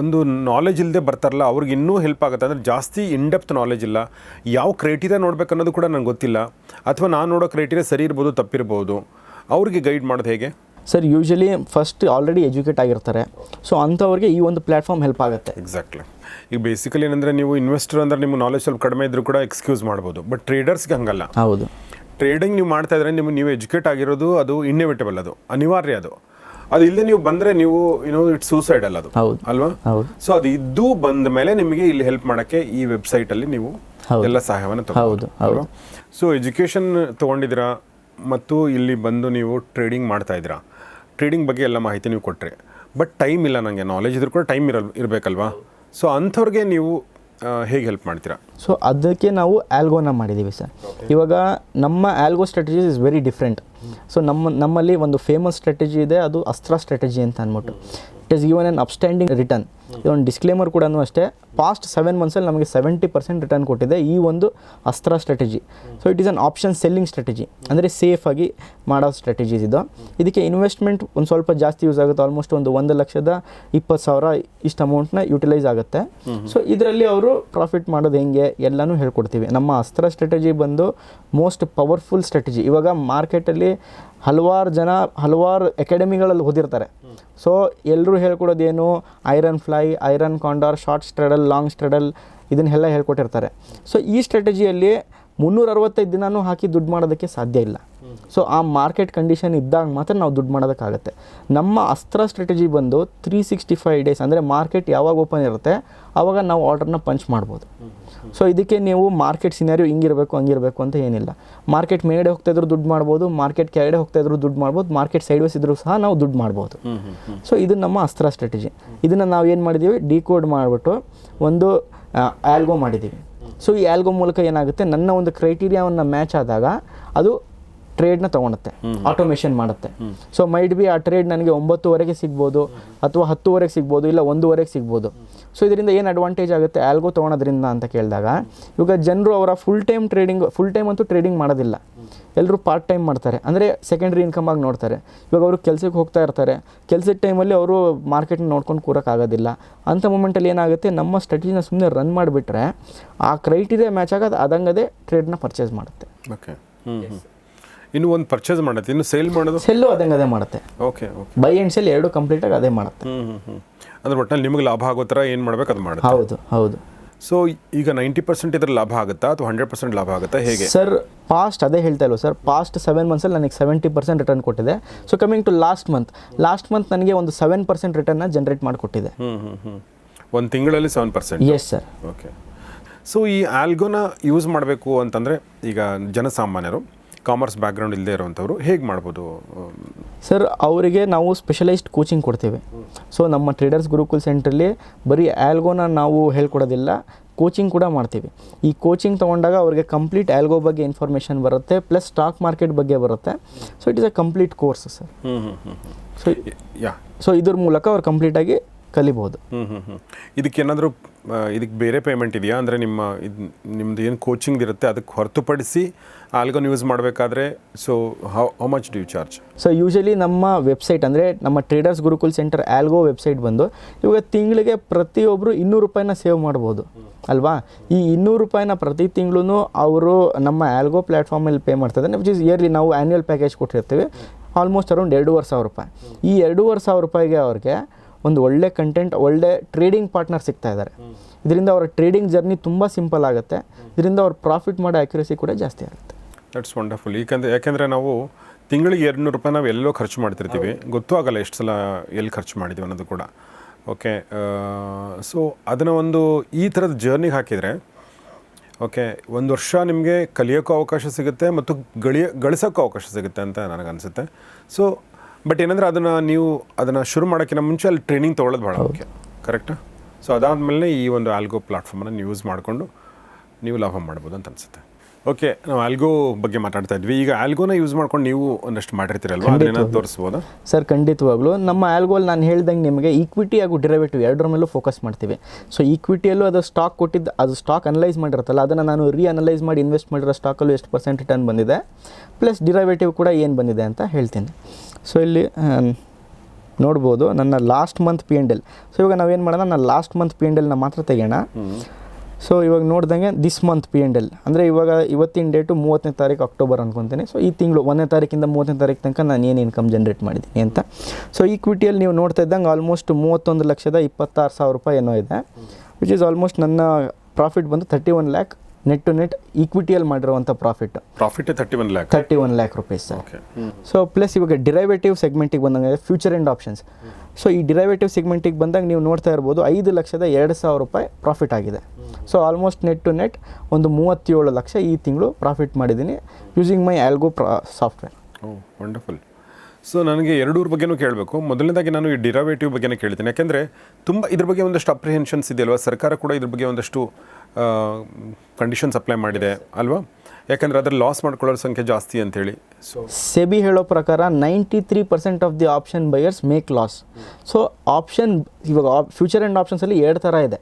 ಒಂದು ನಾಲೆಜ್ ಇಲ್ಲದೆ ಬರ್ತಾರಲ್ಲ ಅವ್ರಿಗೆ ಇನ್ನೂ ಹೆಲ್ಪ್ ಆಗುತ್ತೆ. ಅಂದರೆ ಜಾಸ್ತಿ ಇನ್ಡೆಪ್ತ್ ನಾಲೆಜ್ ಇಲ್ಲ. ಯಾವ ಕ್ರೈಟೀರಿಯಾ ನೋಡ್ಬೇಕು ಅನ್ನೋದು ಕೂಡ ನನಗೆ ಗೊತ್ತಿಲ್ಲ. ಅಥವಾ ನಾನು ನೋಡೋ ಕ್ರೈಟೀರಿಯಾ ಸರಿ ಇರ್ಬೋದು ತಪ್ಪಿರ್ಬೋದು. ಅವ್ರಿಗೆ ಗೈಡ್ ಮಾಡೋದು ಹೇಗೆ? Sir usually first already educate ಆಗಿರ್ತಾರೆ. ಸೊ ಅಂಥವ್ರಿಗೆ ಈ ಒಂದು ಪ್ಲ್ಯಾಟ್ಫಾರ್ಮ್ ಹೆಲ್ಪ್ ಆಗುತ್ತೆ. ಎಕ್ಸಾಕ್ಟ್ಲಿ ಈಗ ಬೇಸಿಕಲಿ ಏನಂದರೆ ನೀವು ಇನ್ವೆಸ್ಟರ್ ಅಂದ್ರೆ ನಿಮ್ಮ ನಾಲೆಜ್ ಸ್ವಲ್ಪ ಕಡಿಮೆ ಇದ್ದರೂ ಕೂಡ ಎಕ್ಸ್ಕ್ಯೂಸ್ ಮಾಡ್ಬೋದು. ಬಟ್ ಟ್ರೇಡರ್ಸ್ಗೆ ಹಂಗಲ್ಲ. ಹೌದು. ಟ್ರೇಡಿಂಗ್ ನೀವು ಮಾಡ್ತಾ ಇದ್ರೆ ನಿಮ್ಮ ನೀವು ಎಜುಕೇಟ್ ಆಗಿರೋದು ಅದು ಇನ್ನೆವಿಟೇಬಲ್ ಅದು. ಅನಿವಾರ್ಯ ಅದು. ಅದು ಇಲ್ಲದೆ ನೀವು ಬಂದ್ರೆ ನೀವು ಏನೋ ಇಟ್ ಸೂಸೈಡ್ ಅಲ್ಲ ಅದು. ಅಲ್ವಾ. ಸೊ ಅದು ಇದ್ದು ಬಂದ ಮೇಲೆ ನಿಮಗೆ ಇಲ್ಲಿ ಹೆಲ್ಪ್ ಮಾಡಕ್ಕೆ ಈ ವೆಬ್ಸೈಟ್ ಅಲ್ಲಿ ನೀವು. ಎಲ್ಲ ಸಹಾಯವನ್ನು. ಅಲ್ವಾ ಸೊ ಎಜುಕೇಶನ್ ತಗೊಂಡಿದ್ದೀರಾ ಮತ್ತು ಇಲ್ಲಿ ಬಂದು ನೀವು ಟ್ರೇಡಿಂಗ್ ಮಾಡ್ತಾ ಇದ್ದೀರಾ ಟ್ರೇಡಿಂಗ್ ಬಗ್ಗೆ ಎಲ್ಲ ಮಾಹಿತಿ ನೀವು ಕೊಟ್ಟರೆ ಬಟ್ ಟೈಮ್ ಇಲ್ಲ ನನಗೆ ನಾಲೆಜ್ ಇದ್ರೂ ಕೂಡ ಟೈಮ್ ಇರಲ್ ಇರಬೇಕಲ್ವಾ ಸೊ ಅಂಥವ್ರಿಗೆ ನೀವು ಹೇಗೆ ಹೆಲ್ಪ್ ಮಾಡ್ತೀರಾ? ಸೊ ಅದಕ್ಕೆ ನಾವು ಆಲ್ಗೋನ ಮಾಡಿದ್ದೀವಿ ಸರ್ ಇವಾಗ ನಮ್ಮ algo strategy is very different so ನಮ್ಮ ನಮ್ಮಲ್ಲಿ ಒಂದು ಫೇಮಸ್ ಸ್ಟ್ರಾಟಜಿ ಇದೆ ಅದು ಅಸ್ತ್ರ ಸ್ಟ್ರಾಟಜಿ ಅಂತ ಅಂದ್ಬಿಟ್ಟು it is given on outstanding return ಇದೊಂದು ಡಿಸ್ಕ್ಲೇಮರ್ ಕೂಡ ಅಷ್ಟೇ ಪಾಸ್ಟ್ ಸೆವೆನ್ ಮಂತ್ಸಲ್ಲಿ ನಮಗೆ ಸೆವೆಂಟಿ ಪರ್ಸೆಂಟ್ ರಿಟರ್ನ್ ಕೊಟ್ಟಿದೆ ಈ ಒಂದು Astra strategy so it is an option selling strategy ಅಂದರೆ ಸೇಫಾಗಿ ಮಾಡೋ ಸ್ಟ್ರಾಟಜೀಸ್ ಇದು. ಇದಕ್ಕೆ ಇನ್ವೆಸ್ಟ್ಮೆಂಟ್ ಒಂದು ಸ್ವಲ್ಪ ಜಾಸ್ತಿ ಯೂಸ್ ಆಗುತ್ತೆ ಆಲ್ಮೋಸ್ಟ್ ಒಂದು ಒಂದು ಲಕ್ಷದ ಇಪ್ಪತ್ತು ಸಾವಿರ ಇಷ್ಟು ಅಮೌಂಟ್ನ ಯುಟಿಲೈಸ್ ಆಗುತ್ತೆ. ಸೊ ಇದರಲ್ಲಿ ಅವರು ಪ್ರಾಫಿಟ್ ಮಾಡೋದು ಹೆಂಗೆ ಎಲ್ಲನೂ ಹೇಳ್ಕೊಡ್ತೀವಿ. ನಮ್ಮ ಅಸ್ತ್ರ ಸ್ಟ್ರಾಟಜಿ ಬಂದು ಮೋಸ್ಟ್ ಪವರ್ಫುಲ್ ಸ್ಟ್ರಾಟಜಿ ಇವಾಗ ಮಾರ್ಕೆಟಲ್ಲಿ ಹಲವಾರು ಜನ, ಹಲವಾರು ಅಕಾಡೆಮಿಗಳಲ್ಲಿ ಓದಿರ್ತಾರೆ. ಸೊ ಎಲ್ಲರೂ ಹೇಳ್ಕೊಡೋದೇನು, iron fly, iron condor, short straddle, long straddle ಇದನ್ನೆಲ್ಲ ಹೇಳ್ಕೊಟ್ಟಿರ್ತಾರೆ. ಸೊ ಈ ಸ್ಟ್ರಾಟಜಿಯಲ್ಲಿ ಮುನ್ನೂರ ಅರವತ್ತೈದು ದಿನನೂ ಹಾಕಿ ದುಡ್ಡು ಮಾಡೋದಕ್ಕೆ ಸಾಧ್ಯ ಇಲ್ಲ. ಸೊ ಆ ಮಾರ್ಕೆಟ್ ಕಂಡೀಷನ್ ಇದ್ದಾಗ ಮಾತ್ರ ನಾವು ದುಡ್ಡು ಮಾಡೋದಕ್ಕಾಗುತ್ತೆ. ನಮ್ಮ ಅಸ್ತ್ರ ಸ್ಟ್ರಾಟಜಿ ಬಂದು ತ್ರೀ ಸಿಕ್ಸ್ಟಿ ಫೈವ್ ಡೇಸ್ ಅಂದರೆ ಮಾರ್ಕೆಟ್ ಯಾವಾಗ ಓಪನ್ ಇರುತ್ತೆ ಆವಾಗ ನಾವು ಆರ್ಡರ್ನ ಪಂಚ್ ಮಾಡ್ಬೋದು. ಸೊ ಇದಕ್ಕೆ ನೀವು ಮಾರ್ಕೆಟ್ ಸಿನಾರಿಯೋ ಹಿಂಗಿರಬೇಕು ಹಂಗಿರಬೇಕು ಅಂತ ಏನಿಲ್ಲ. ಮಾರ್ಕೆಟ್ ಮೇಡೆ ಹೋಗ್ತಾ ಇದ್ರು ದುಡ್ಡು ಮಾಡ್ಬೋದು ಮಾರ್ಕೆಟ್ ಕೆಳಗಡೆ ಹೋಗ್ತಾ ಇದ್ರು ದುಡ್ಡು ಮಾಡ್ಬೋದು ಮಾರ್ಕೆಟ್ ಸೈಡ್ ವೈಸ್ ಇದ್ರು ಸಹ ನಾವು ದುಡ್ಡು ಮಾಡ್ಬೋದು. ಸೊ ಇದು ನಮ್ಮ ಅಸ್ತ್ರ ಸ್ಟ್ರಾಟಜಿ ಇದನ್ನು ನಾವು ಏನು ಮಾಡಿದ್ದೀವಿ ಡಿಕೋಡ್ ಮಾಡಿಬಿಟ್ಟು ಒಂದು ಆಲ್ಗೋ ಮಾಡಿದ್ದೀವಿ ಸೊ ಈ ಆಲ್ಗೋ ಮೂಲಕ ಏನಾಗುತ್ತೆ? ನನ್ನ ಒಂದು ಕ್ರೈಟೀರಿಯಾವನ್ನು ಮ್ಯಾಚ್ ಆದಾಗ ಅದು ಟ್ರೇಡ್ನ ತೊಗೊಳುತ್ತೆ ಆಟೋಮೇಷನ್ ಮಾಡುತ್ತೆ. So might be a trade ನನಗೆ ಒಂಬತ್ತುವರೆಗೆ ಸಿಗ್ಬೋದು ಅಥವಾ ಹತ್ತುವರೆಗೆ ಸಿಗ್ಬೋದು ಇಲ್ಲ ಒಂದೂವರೆಗೆ ಸಿಗ್ಬೋದು. ಸೊ ಇದರಿಂದ ಏನು ಅಡ್ವಾಂಟೇಜ್ ಆಗುತ್ತೆ? ಆಲ್ಗೋ ತೊಗೊಳೋದ್ರಿಂದ ಅಂತ ಕೇಳಿದಾಗ ಇವಾಗ ಜನರು ಅವರ full time trading full time ಅಂತೂ ಟ್ರೇಡಿಂಗ್ ಮಾಡೋದಿಲ್ಲ. ಎಲ್ಲರೂ ಪಾರ್ಟ್ ಟೈಮ್ ಮಾಡ್ತಾರೆ. ಅಂದರೆ ಸೆಕೆಂಡ್ರಿ ಇನ್ಕಮ್ ಆಗಿ ನೋಡ್ತಾರೆ. ಇವಾಗ ಅವರು ಕೆಲಸಕ್ಕೆ ಹೋಗ್ತಾ ಇರ್ತಾರೆ. ಕೆಲಸದ ಟೈಮಲ್ಲಿ ಅವರು ಮಾರ್ಕೆಟ್ನ ನೋಡ್ಕೊಂಡು ಕೂರೋಕ್ಕಾಗೋದಿಲ್ಲ. ಅಂಥ ಮೂಮೆಂಟಲ್ಲಿ ಏನಾಗುತ್ತೆ? ನಮ್ಮ ಸ್ಟ್ರಾಟಜಿನ ಸುಮ್ಮನೆ ರನ್ ಮಾಡಿಬಿಟ್ರೆ ಆ ಕ್ರೈಟೀರಿಯಾ ಮ್ಯಾಚ್ ಆಗೋದು ಅದಂಗದೇ ಟ್ರೇಡ್ನ ಪರ್ಚೇಸ್ ಮಾಡುತ್ತೆ. ಓಕೆ ಹ್ಞೂ ಇನ್ನು ಒಂದು ಪರ್ಚೇಸ್ ಮಾಡುತ್ತೆ ಇನ್ನು ಸೇಲ್ ಮಾಡೋದು? ಸೆಲ್ಲು ಅದೇ ಮಾಡುತ್ತೆ. Okay okay buy and sell ಎರಡು ಕಂಪ್ಲೀಟಾಗಿ ಅದೇ ಮಾಡುತ್ತೆ. ಹ್ಞೂ ಹ್ಞೂ ಅದ್ರ ಒಟ್ಟಲ್ಲಿ ಒಟ್ಟಿನಲ್ಲಿ ನಿಮಗೆ ಲಾಭ ಆಗೋ ಥರ ಏನು ಮಾಡ್ಬೇಕು ಅದು ಮಾಡುತ್ತೆ? ಹೌದು ಹೌದು. ಸೊ ಈಗ ನೈಂಟಿ ಪರ್ಸೆಂಟ್ ಇದ್ರ ಲಾಭ ಆಗುತ್ತಾ ಅಥವಾ ಹಂಡ್ರೆಡ್ ಪರ್ಸೆಂಟ್ ಲಾಭ ಆಗುತ್ತಾ ಹೇಗೆ? ಸರ್ ಪಾಸ್ಟ್ ಅದೇ ಹೇಳ್ತಾ ಇಲ್ವ ಸರ್ ಪಾಸ್ಟ್ ಸೆವೆನ್ ಮಂತ್ಸಲ್ಲಿ ನನಗೆ ಸೆವೆಂಟಿ ಪರ್ಸೆಂಟ್ ರಿಟರ್ನ್ ಕೊಟ್ಟಿದೆ. So coming to last month last month ನನಗೆ ಒಂದು ಸೆವೆನ್ ಪರ್ಸೆಂಟ್ ರಿಟರ್ನ್ನ ಜನರೇಟ್ ಮಾಡಿಕೊಟ್ಟಿದೆ. ಹ್ಞೂ ಹ್ಞೂ ಹ್ಞೂ ಒಂದು ತಿಂಗಳಲ್ಲಿ seven percent yes sir okay so ಈ ಆಲ್ಗೋನ ಯೂಸ್ ಮಾಡಬೇಕು ಅಂತಂದರೆ ಈಗ ಜನಸಾಮಾನ್ಯರು ಕಾಮರ್ಸ್ ಬ್ಯಾಕ್ಗ್ರೌಂಡ್ ಇಲ್ಲದೆ ಇರುವಂಥವ್ರು ಹೇಗೆ ಮಾಡ್ಬೋದು ಸರ್ ಅವರಿಗೆ ನಾವು ಸ್ಪೆಷಲೈಸ್ಡ್ ಕೋಚಿಂಗ್ ಕೊಡ್ತೇವೆ. ಸೊ ನಮ್ಮ ಟ್ರೇಡರ್ಸ್ ಗುರುಕುಲ್ ಸೆಂಟ್ರಲ್ಲಿ ಬರೀ ಆಲ್ಗೋನ ನಾವು ಹೇಳ್ಕೊಡೋದಿಲ್ಲ ಕೋಚಿಂಗ್ ಕೂಡ ಮಾಡ್ತೀವಿ. ಈ ಕೋಚಿಂಗ್ ತೊಗೊಂಡಾಗ ಅವರಿಗೆ ಕಂಪ್ಲೀಟ್ ಆಲ್ಗೋ ಬಗ್ಗೆ ಇನ್ಫಾರ್ಮೇಷನ್ ಬರುತ್ತೆ ಪ್ಲಸ್ ಸ್ಟಾಕ್ ಮಾರ್ಕೆಟ್ ಬಗ್ಗೆ ಬರುತ್ತೆ. So it is a complete course sir ಹ್ಞೂ ಹ್ಞೂ ಹ್ಞೂ ಸೊ ಯಾ ಸೊ ಇದ್ರ ಮೂಲಕ ಅವ್ರು ಕಂಪ್ಲೀಟಾಗಿ ಕಲಿಬೋದು. ಹ್ಞೂ ಹ್ಞೂ ಹ್ಞೂ ಇದಕ್ಕೆ ಏನಾದರೂ ಇದಕ್ಕೆ ಬೇರೆ ಪೇಮೆಂಟ್ ಇದೆಯಾ? ಅಂದರೆ ನಿಮ್ಮ ಇದು ನಿಮ್ಮದು ಏನು ಕೋಚಿಂಗ್ ಇರುತ್ತೆ ಅದಕ್ಕೆ ಹೊರತುಪಡಿಸಿ ಆಲ್ಗೋ ಯೂಸ್ ಮಾಡಬೇಕಾದ್ರೆ so how how much do charge so usually ನಮ್ಮ ವೆಬ್ಸೈಟ್ ಅಂದರೆ ನಮ್ಮ traders Gurukul centre algo website ಬಂದು ಇವಾಗ ತಿಂಗಳಿಗೆ ಪ್ರತಿಯೊಬ್ಬರು ಇನ್ನೂರು ರೂಪಾಯಿನ ಸೇವ್ ಮಾಡ್ಬೋದು. ಅಲ್ವಾ? ಈ ಇನ್ನೂರು ರೂಪಾಯಿನ ಪ್ರತಿ ತಿಂಗಳೂ ಅವರು ನಮ್ಮ ಆಲ್ಗೋ ಪ್ಲ್ಯಾಟ್ಫಾರ್ಮಲ್ಲಿ ಪೇ ಮಾಡ್ತಾರೆ ವಿಚ್ ಇಸ್ ಇಯರ್ಲಿ ನಾವು ಆ್ಯನ್ಯಲ್ ಪ್ಯಾಕೇಜ್ ಕೊಟ್ಟಿರ್ತೀವಿ. ಆಲ್ಮೋಸ್ಟ್ ಅರೌಂಡ್ ಎರಡೂವರೆ ಸಾವಿರ ರೂಪಾಯಿ. ಈ ಎರಡೂವರೆ ಸಾವಿರ ರೂಪಾಯಿಗೆ ಅವ್ರಿಗೆ ಒಂದು ಒಳ್ಳೆ ಕಂಟೆಂಟ್ ಒಳ್ಳೆ ಟ್ರೇಡಿಂಗ್ ಪಾರ್ಟ್ನರ್ ಸಿಗ್ತಾ ಇದ್ದಾರೆ ಇದರಿಂದ ಅವರ ಟ್ರೇಡಿಂಗ್ ಜರ್ನಿ ತುಂಬ ಸಿಂಪಲ್ ಆಗುತ್ತೆ. ಇದರಿಂದ ಅವ್ರು ಪ್ರಾಫಿಟ್ ಮಾಡೋ ಆ್ಯಕ್ಯುರಸಿ ಕೂಡ ಜಾಸ್ತಿ ಆಗುತ್ತೆ. ದಟ್ಸ್ ವಂಡರ್ಫುಲ್ ಯಾಕಂದರೆ ಯಾಕೆಂದರೆ ನಾವು ತಿಂಗಳಿಗೆ ಎರಡು ನೂರು ರೂಪಾಯಿ ನಾವು ಎಲ್ಲೋ ಖರ್ಚು ಮಾಡ್ತಿರ್ತೀವಿ. ಗೊತ್ತೂ ಆಗಲ್ಲ ಎಷ್ಟು ಸಲ ಎಲ್ಲಿ ಖರ್ಚು ಮಾಡಿದ್ದೀವಿ ಅನ್ನೋದು ಕೂಡ. ಓಕೆ ಸೊ ಅದನ್ನು ಒಂದು ಈ ಥರದ ಜರ್ನಿಗೆ ಹಾಕಿದರೆ ಓಕೆ ಒಂದು ವರ್ಷ ನಿಮಗೆ ಕಲಿಯೋಕ್ಕೂ ಅವಕಾಶ ಸಿಗುತ್ತೆ ಮತ್ತು ಗಳಿಯ ಗಳಿಸೋಕ್ಕೂ ಅವಕಾಶ ಸಿಗುತ್ತೆ ಅಂತ ನನಗನ್ಸುತ್ತೆ. ಸೊ ಬಟ್ ಏನಂದ್ರೆ ಅದನ್ನು ನೀವು ಅದನ್ನು ಶುರು ಮಾಡೋಕ್ಕಿಂತ ಮುಂಚೆ ಅಲ್ಲಿ ಟ್ರೈನಿಂಗ್ ತೊಗೊಳ್ಳೋದು ಭಾಳ ಮುಖ್ಯ. ಕರೆಕ್ಟಾ ಸೊ ಅದಾದಮೇಲೆ ಈ ಒಂದು ಆಲ್ಗೋ ಪ್ಲಾಟ್ಫಾರ್ಮನ್ನು ನೀವು ಯೂಸ್ ಮಾಡಿಕೊಂಡು ನೀವು ಲಾಭ ಮಾಡ್ಬೋದು ಅಂತ ಅನ್ಸುತ್ತೆ. ಓಕೆ ನಾವು ಆಲ್ಗೋ ಬಗ್ಗೆ ಮಾತಾಡ್ತಾ ಇದ್ವಿ. ಈಗ ಆಲ್ಗೋನ ಯೂಸ್ ಮಾಡ್ಕೊಂಡು ನೀವು ಒಂದಷ್ಟು ಮಾಡಿರ್ತೀರಲ್ವಾ? ಅದನ್ನ ತೋರಿಸ್ಬೋದಾ? ಸರ್ ಖಂಡಿತವಾಗ್ಲೂ. ನಮ್ಮ ಆಲ್ಗೋಲ್ ನಾನು ಹೇಳ್ದಂಗೆ ನಿಮಗೆ ಈಕ್ವಿಟಿ ಹಾಗೂ ಡಿರೈವೇಟಿವ್ ಎರಡರ ಮೇಲೂ ಫೋಕಸ್ ಮಾಡ್ತೀವಿ. ಸೊ ಈಕ್ವಿಟಿಯಲ್ಲೂ ಅದು ಸ್ಟಾಕ್ ಕೊಟ್ಟಿದ್ದು ಅದು ಸ್ಟಾಕ್ ಅನಲೈಸ್ ಮಾಡಿರುತ್ತಲ್ಲ ಅದನ್ನು ನಾನು ರೀ ಅನಲೈಸ್ ಮಾಡಿ ಇನ್ವೆಸ್ಟ್ ಮಾಡಿರೋ ಸ್ಟಾಕಲ್ಲೂ ಎಷ್ಟು ಪರ್ಸೆಂಟ್ ರಿಟರ್ನ್ ಬಂದಿದೆ ಪ್ಲಸ್ ಡಿರೈವೇಟಿವ್ ಕೂಡ ಏನು ಬಂದಿದೆ ಅಂತ ಹೇಳ್ತೀನಿ. ಸೊ ಇಲ್ಲಿ ನೋಡ್ಬೋದು ನನ್ನ last month P and L so ಇವಾಗ ನಾವೇನು ಮಾಡೋಣ? ನನ್ನ ಲಾಸ್ಟ್ ಮಂತ್ ಪಿ ಎಂಡ್ ಎಲ್ನ ಮಾತ್ರ ತೆಗೋಣ ಸೊ ಇವಾಗ ನೋಡ್ದಂಗೆ this month P and L ಅಂದರೆ ಇವಾಗ ಇವತ್ತಿನ ಡೇಟು ಮೂವತ್ತನೇ ತಾರೀಕು ಅಕ್ಟೋಬರ್ ಅಂದ್ಕೊತೀನಿ ಸೊ ಈ ತಿಂಗಳು ಒಂದನೇ ತಾರೀಕಿಂದ ಮೂವತ್ತನೇ ತಾರೀಕು ತನಕ ನಾನು ಏನು ಇನ್ಕಮ್ ಜನ್ರೇಟ್ ಮಾಡಿದ್ದೀನಿ ಅಂತ. ಸೊ ಈಕ್ವಿಟಿಯಲ್ಲಿ ನೀವು ನೋಡ್ತಾ ಇದ್ದಂಗೆ ಆಲ್ಮೋಸ್ಟ್ ಮೂವತ್ತೊಂದು ಲಕ್ಷದ ಇಪ್ಪತ್ತಾರು ಸಾವಿರ ರೂಪಾಯಿ ಏನೋ ಇದೆ. ವಿಚ್ ಈಸ್ ಆಲ್ಮೋಸ್ಟ್ ನನ್ನ ಪ್ರಾಫಿಟ್ ಬಂದು thirty one lakh net to net ಈಕ್ವಿಟಿಯಲ್ಲಿ ಮಾಡಿರುವಂಥ profit profit thirty one lakh thirty one lakh rupees sir okay so plus ಇವಾಗ ಡಿರೈವೇಟಿವ್ ಸೆಗ್ಮೆಂಟಿಗೆ ಬಂದಂಗೆ ಫ್ಯೂಚರ್ ಆ್ಯಂಡ್ ಆಪ್ಷನ್ಸ್ ಸೊ ಈ ಡಿರೈವೇಟಿವ್ ಸೆಗ್ಮೆಂಟಿಗೆ ಬಂದಾಗ ನೀವು ನೋಡ್ತಾ ಇರ್ಬೋದು ಐದು ಲಕ್ಷದ ಎರಡು ಸಾವಿರ ರೂಪಾಯಿ ಪ್ರಾಫಿಟ್ ಆಗಿದೆ. So almost net to net ಒಂದು ಮೂವತ್ತೇಳು ಲಕ್ಷ ಈ ತಿಂಗಳು ಪ್ರಾಫಿಟ್ ಮಾಡಿದ್ದೀನಿ using my algo pro software oh wonderful so ನನಗೆ ಎರಡೂರ ಬಗ್ಗೆನೂ ಕೇಳಬೇಕು. ಮೊದಲನೇದಾಗಿ ನಾನು ಈ ಡಿರವೇಟಿವ್ ಬಗ್ಗೆನೇ ಕೇಳ್ತೀನಿ. ಯಾಕೆಂದರೆ ತುಂಬ ಇದ್ರ ಬಗ್ಗೆ ಒಂದಷ್ಟು ಅಪ್ರಿಹೆನ್ಷನ್ಸ್ ಇದೆಯಲ್ವಾ ಸರ್ಕಾರ ಕೂಡ ಇದ್ರ ಬಗ್ಗೆ ಒಂದಷ್ಟು ಕಂಡೀಷನ್ಸ್ ಅಪ್ಲೈ ಮಾಡಿದೆ ಅಲ್ವಾ? ಯಾಕಂದರೆ ಅದ್ರಲ್ಲಿ ಲಾಸ್ ಮಾಡ್ಕೊಳ್ಳೋರ ಸಂಖ್ಯೆ ಜಾಸ್ತಿ ಅಂತೇಳಿ ಸೊ ಸೆಬಿ ಹೇಳೋ ಪ್ರಕಾರ ninety three percent of the option buyers make loss so option ಇವಾಗ ಫ್ಯೂಚರ್ ಆ್ಯಂಡ್ ಆಪ್ಷನ್ಸಲ್ಲಿ ಎರಡು ಥರ ಇದೆ.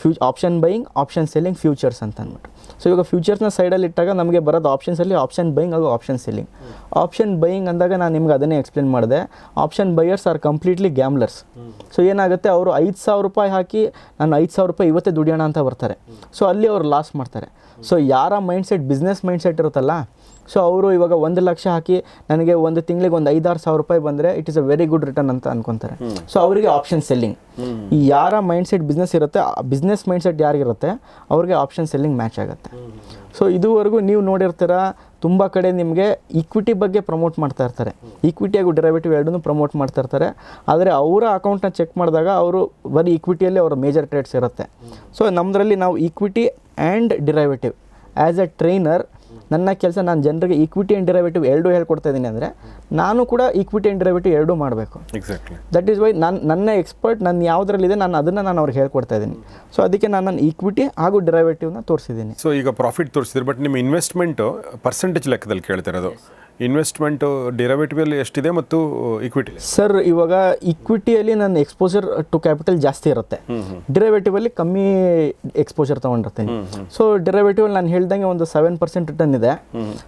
Few option buying option selling futures ಅಂತ ಅಂದ್ಬಿಟ್ಟು ಸೊ ಇವಾಗ ಫ್ಯೂಚರ್ಸ್ನ ಸೈಡಲ್ಲಿ ಇಟ್ಟಾಗ ನಮಗೆ ಬರೋದು ಆಪ್ಷನ್ಸಲ್ಲಿ ಆಪ್ಷನ್ ಬೈಯಿಂಗ್ ಹಾಗೂ ಆಪ್ಷನ್ ಸೆಲ್ಲಿಂಗ್ ಆಪ್ಷನ್ ಬೈಯಿಂಗ್ ಅಂದಾಗ ನಾನು ನಿಮ್ಗೆ ಅದನ್ನೇ ಎಕ್ಸ್ಪ್ಲೇನ್ ಮಾಡಿದೆ. Option buyers are completely gamblers so ಏನಾಗುತ್ತೆ ಅವರು ಐದು ಸಾವಿರ ರೂಪಾಯಿ ಹಾಕಿ ನಾನು ಐದು ಸಾವಿರ ರೂಪಾಯಿ ಇವತ್ತೇ ದುಡಿಯೋಣ ಅಂತ ಬರ್ತಾರೆ. ಸೊ ಅಲ್ಲಿ ಅವರು ಲಾಸ್ ಮಾಡ್ತಾರೆ. ಸೊ ಯಾರ ಮೈಂಡ್ಸೆಟ್ ಬಿಸ್ನೆಸ್ ಮೈಂಡ್ಸೆಟ್ ಇರುತ್ತಲ್ಲ ಸೊ ಅವರು ಇವಾಗ ಒಂದು ಲಕ್ಷ ಹಾಕಿ ನನಗೆ ಒಂದು ತಿಂಗಳಿಗೆ ಒಂದು ಐದಾರು ಸಾವಿರ ರೂಪಾಯಿ ಬಂದರೆ it is a very good return ಅಂತ ಅನ್ಕೊಂತಾರೆ. ಸೊ ಅವರಿಗೆ ಆಪ್ಷನ್ ಸೆಲ್ಲಿಂಗ್ ಯಾರ ಮೈಂಡ್ಸೆಟ್ ಬಿಸ್ನೆಸ್ ಇರುತ್ತೆ ಬಿಸ್ನೆಸ್ ಮೈಂಡ್ಸೆಟ್ ಯಾರಿಗಿರುತ್ತೆ ಅವ್ರಿಗೆ ಆಪ್ಷನ್ ಸೆಲ್ಲಿಂಗ್ ಮ್ಯಾಚ್ ಆಗುತ್ತೆ. ಸೊ ಇದುವರೆಗೂ ನೀವು ನೋಡಿರ್ತೀರ ತುಂಬ ಕಡೆ ನಿಮಗೆ ಈಕ್ವಿಟಿ ಬಗ್ಗೆ ಪ್ರಮೋಟ್ ಮಾಡ್ತಾ ಇರ್ತಾರೆ. ಈಕ್ವಿಟಿ ಹಾಗೂ ಡಿರೈವೇಟಿವ್ ಎರಡನ್ನೂ ಪ್ರಮೋಟ್ ಮಾಡ್ತಾ ಇರ್ತಾರೆ. ಆದರೆ ಅವರ ಅಕೌಂಟ್ನ ಚೆಕ್ ಮಾಡಿದಾಗ ಅವರು ಬರೀ ಈಕ್ವಿಟಿಯಲ್ಲಿ ಅವರ ಮೇಜರ್ ಟ್ರೇಡ್ಸ್ ಇರುತ್ತೆ. ಸೊ ನಮ್ಮದರಲ್ಲಿ ನಾವು equity and derivative as a trainer ನನ್ನ ಕೆಲಸ ನಾನು ಜನರಿಗೆ ಈಕ್ವಿಟಿ ಆ್ಯಂಡ್ ಡಿರೈವೇಟಿವ್ ಎರಡೂ ಹೇಳ್ಕೊಡ್ತಾ ಇದ್ದೀನಿ ಅಂದರೆ ನಾನು ಕೂಡ ಈಕ್ವಿಟಿ ಆ್ಯಂಡ್ ಡಿರೈವೇಟಿವ್ ಎರಡೂ ಮಾಡಬೇಕು. ಎಕ್ಸಾಕ್ಟ್ಲಿ ದಟ್ ಈಸ್ ವೈ ನಾನು ನನ್ನ ಎಕ್ಸ್ಪರ್ಟ್ ನನ್ನ ಯಾವುದ್ರಲ್ಲಿದೆ ನಾನು ಅದನ್ನು ನಾನು ಅವ್ರಿಗೆ ಹೇಳ್ಕೊಡ್ತಾ ಇದ್ದೀನಿ. ಸೊ ಅದಕ್ಕೆ ನಾನು ನನ್ನ ಈಕ್ವಿಟಿ ಹಾಗೂ ಡಿರೈವೇಟಿವ್ನ ತೋರಿಸಿದ್ದೀನಿ. ಸೊ ಈಗ ಪ್ರಾಫಿಟ್ ತೋರಿಸಿದ್ರು ಬಟ್ ನಿಮ್ಮ ಇನ್ವೆಸ್ಟ್ಮೆಂಟು ಪರ್ಸೆಂಟೇಜ್ ಲೆಕ್ಕದಲ್ಲಿ ಕೇಳ್ತಿರೋದು ಇನ್ವೆಸ್ಟ್ಮೆಂಟು ಡಿರವೇಟಿವಲ್ಲಿ ಎಷ್ಟಿದೆ ಮತ್ತು ಇಕ್ವಿಟಿ ಸರ್ ಇವಾಗ ಇಕ್ವಿಟಿಯಲ್ಲಿ ನನ್ನ ಎಕ್ಸ್ಪೋಜರ್ ಟು ಕ್ಯಾಪಿಟಲ್ ಜಾಸ್ತಿ ಇರುತ್ತೆ. ಡಿರೈವೇಟಿವ್ ಅಲ್ಲಿ ಕಮ್ಮಿ ಎಕ್ಸ್ಪೋಜರ್ ತೊಗೊಂಡಿರ್ತೀನಿ. ಸೊ ಡಿರೈವೇಟಿವ್ ನಾನು ಹೇಳ್ದಂಗೆ ಒಂದು ಸೆವೆನ್ ಪರ್ಸೆಂಟ್ ರಿಟರ್ನ್ ಇದೆ.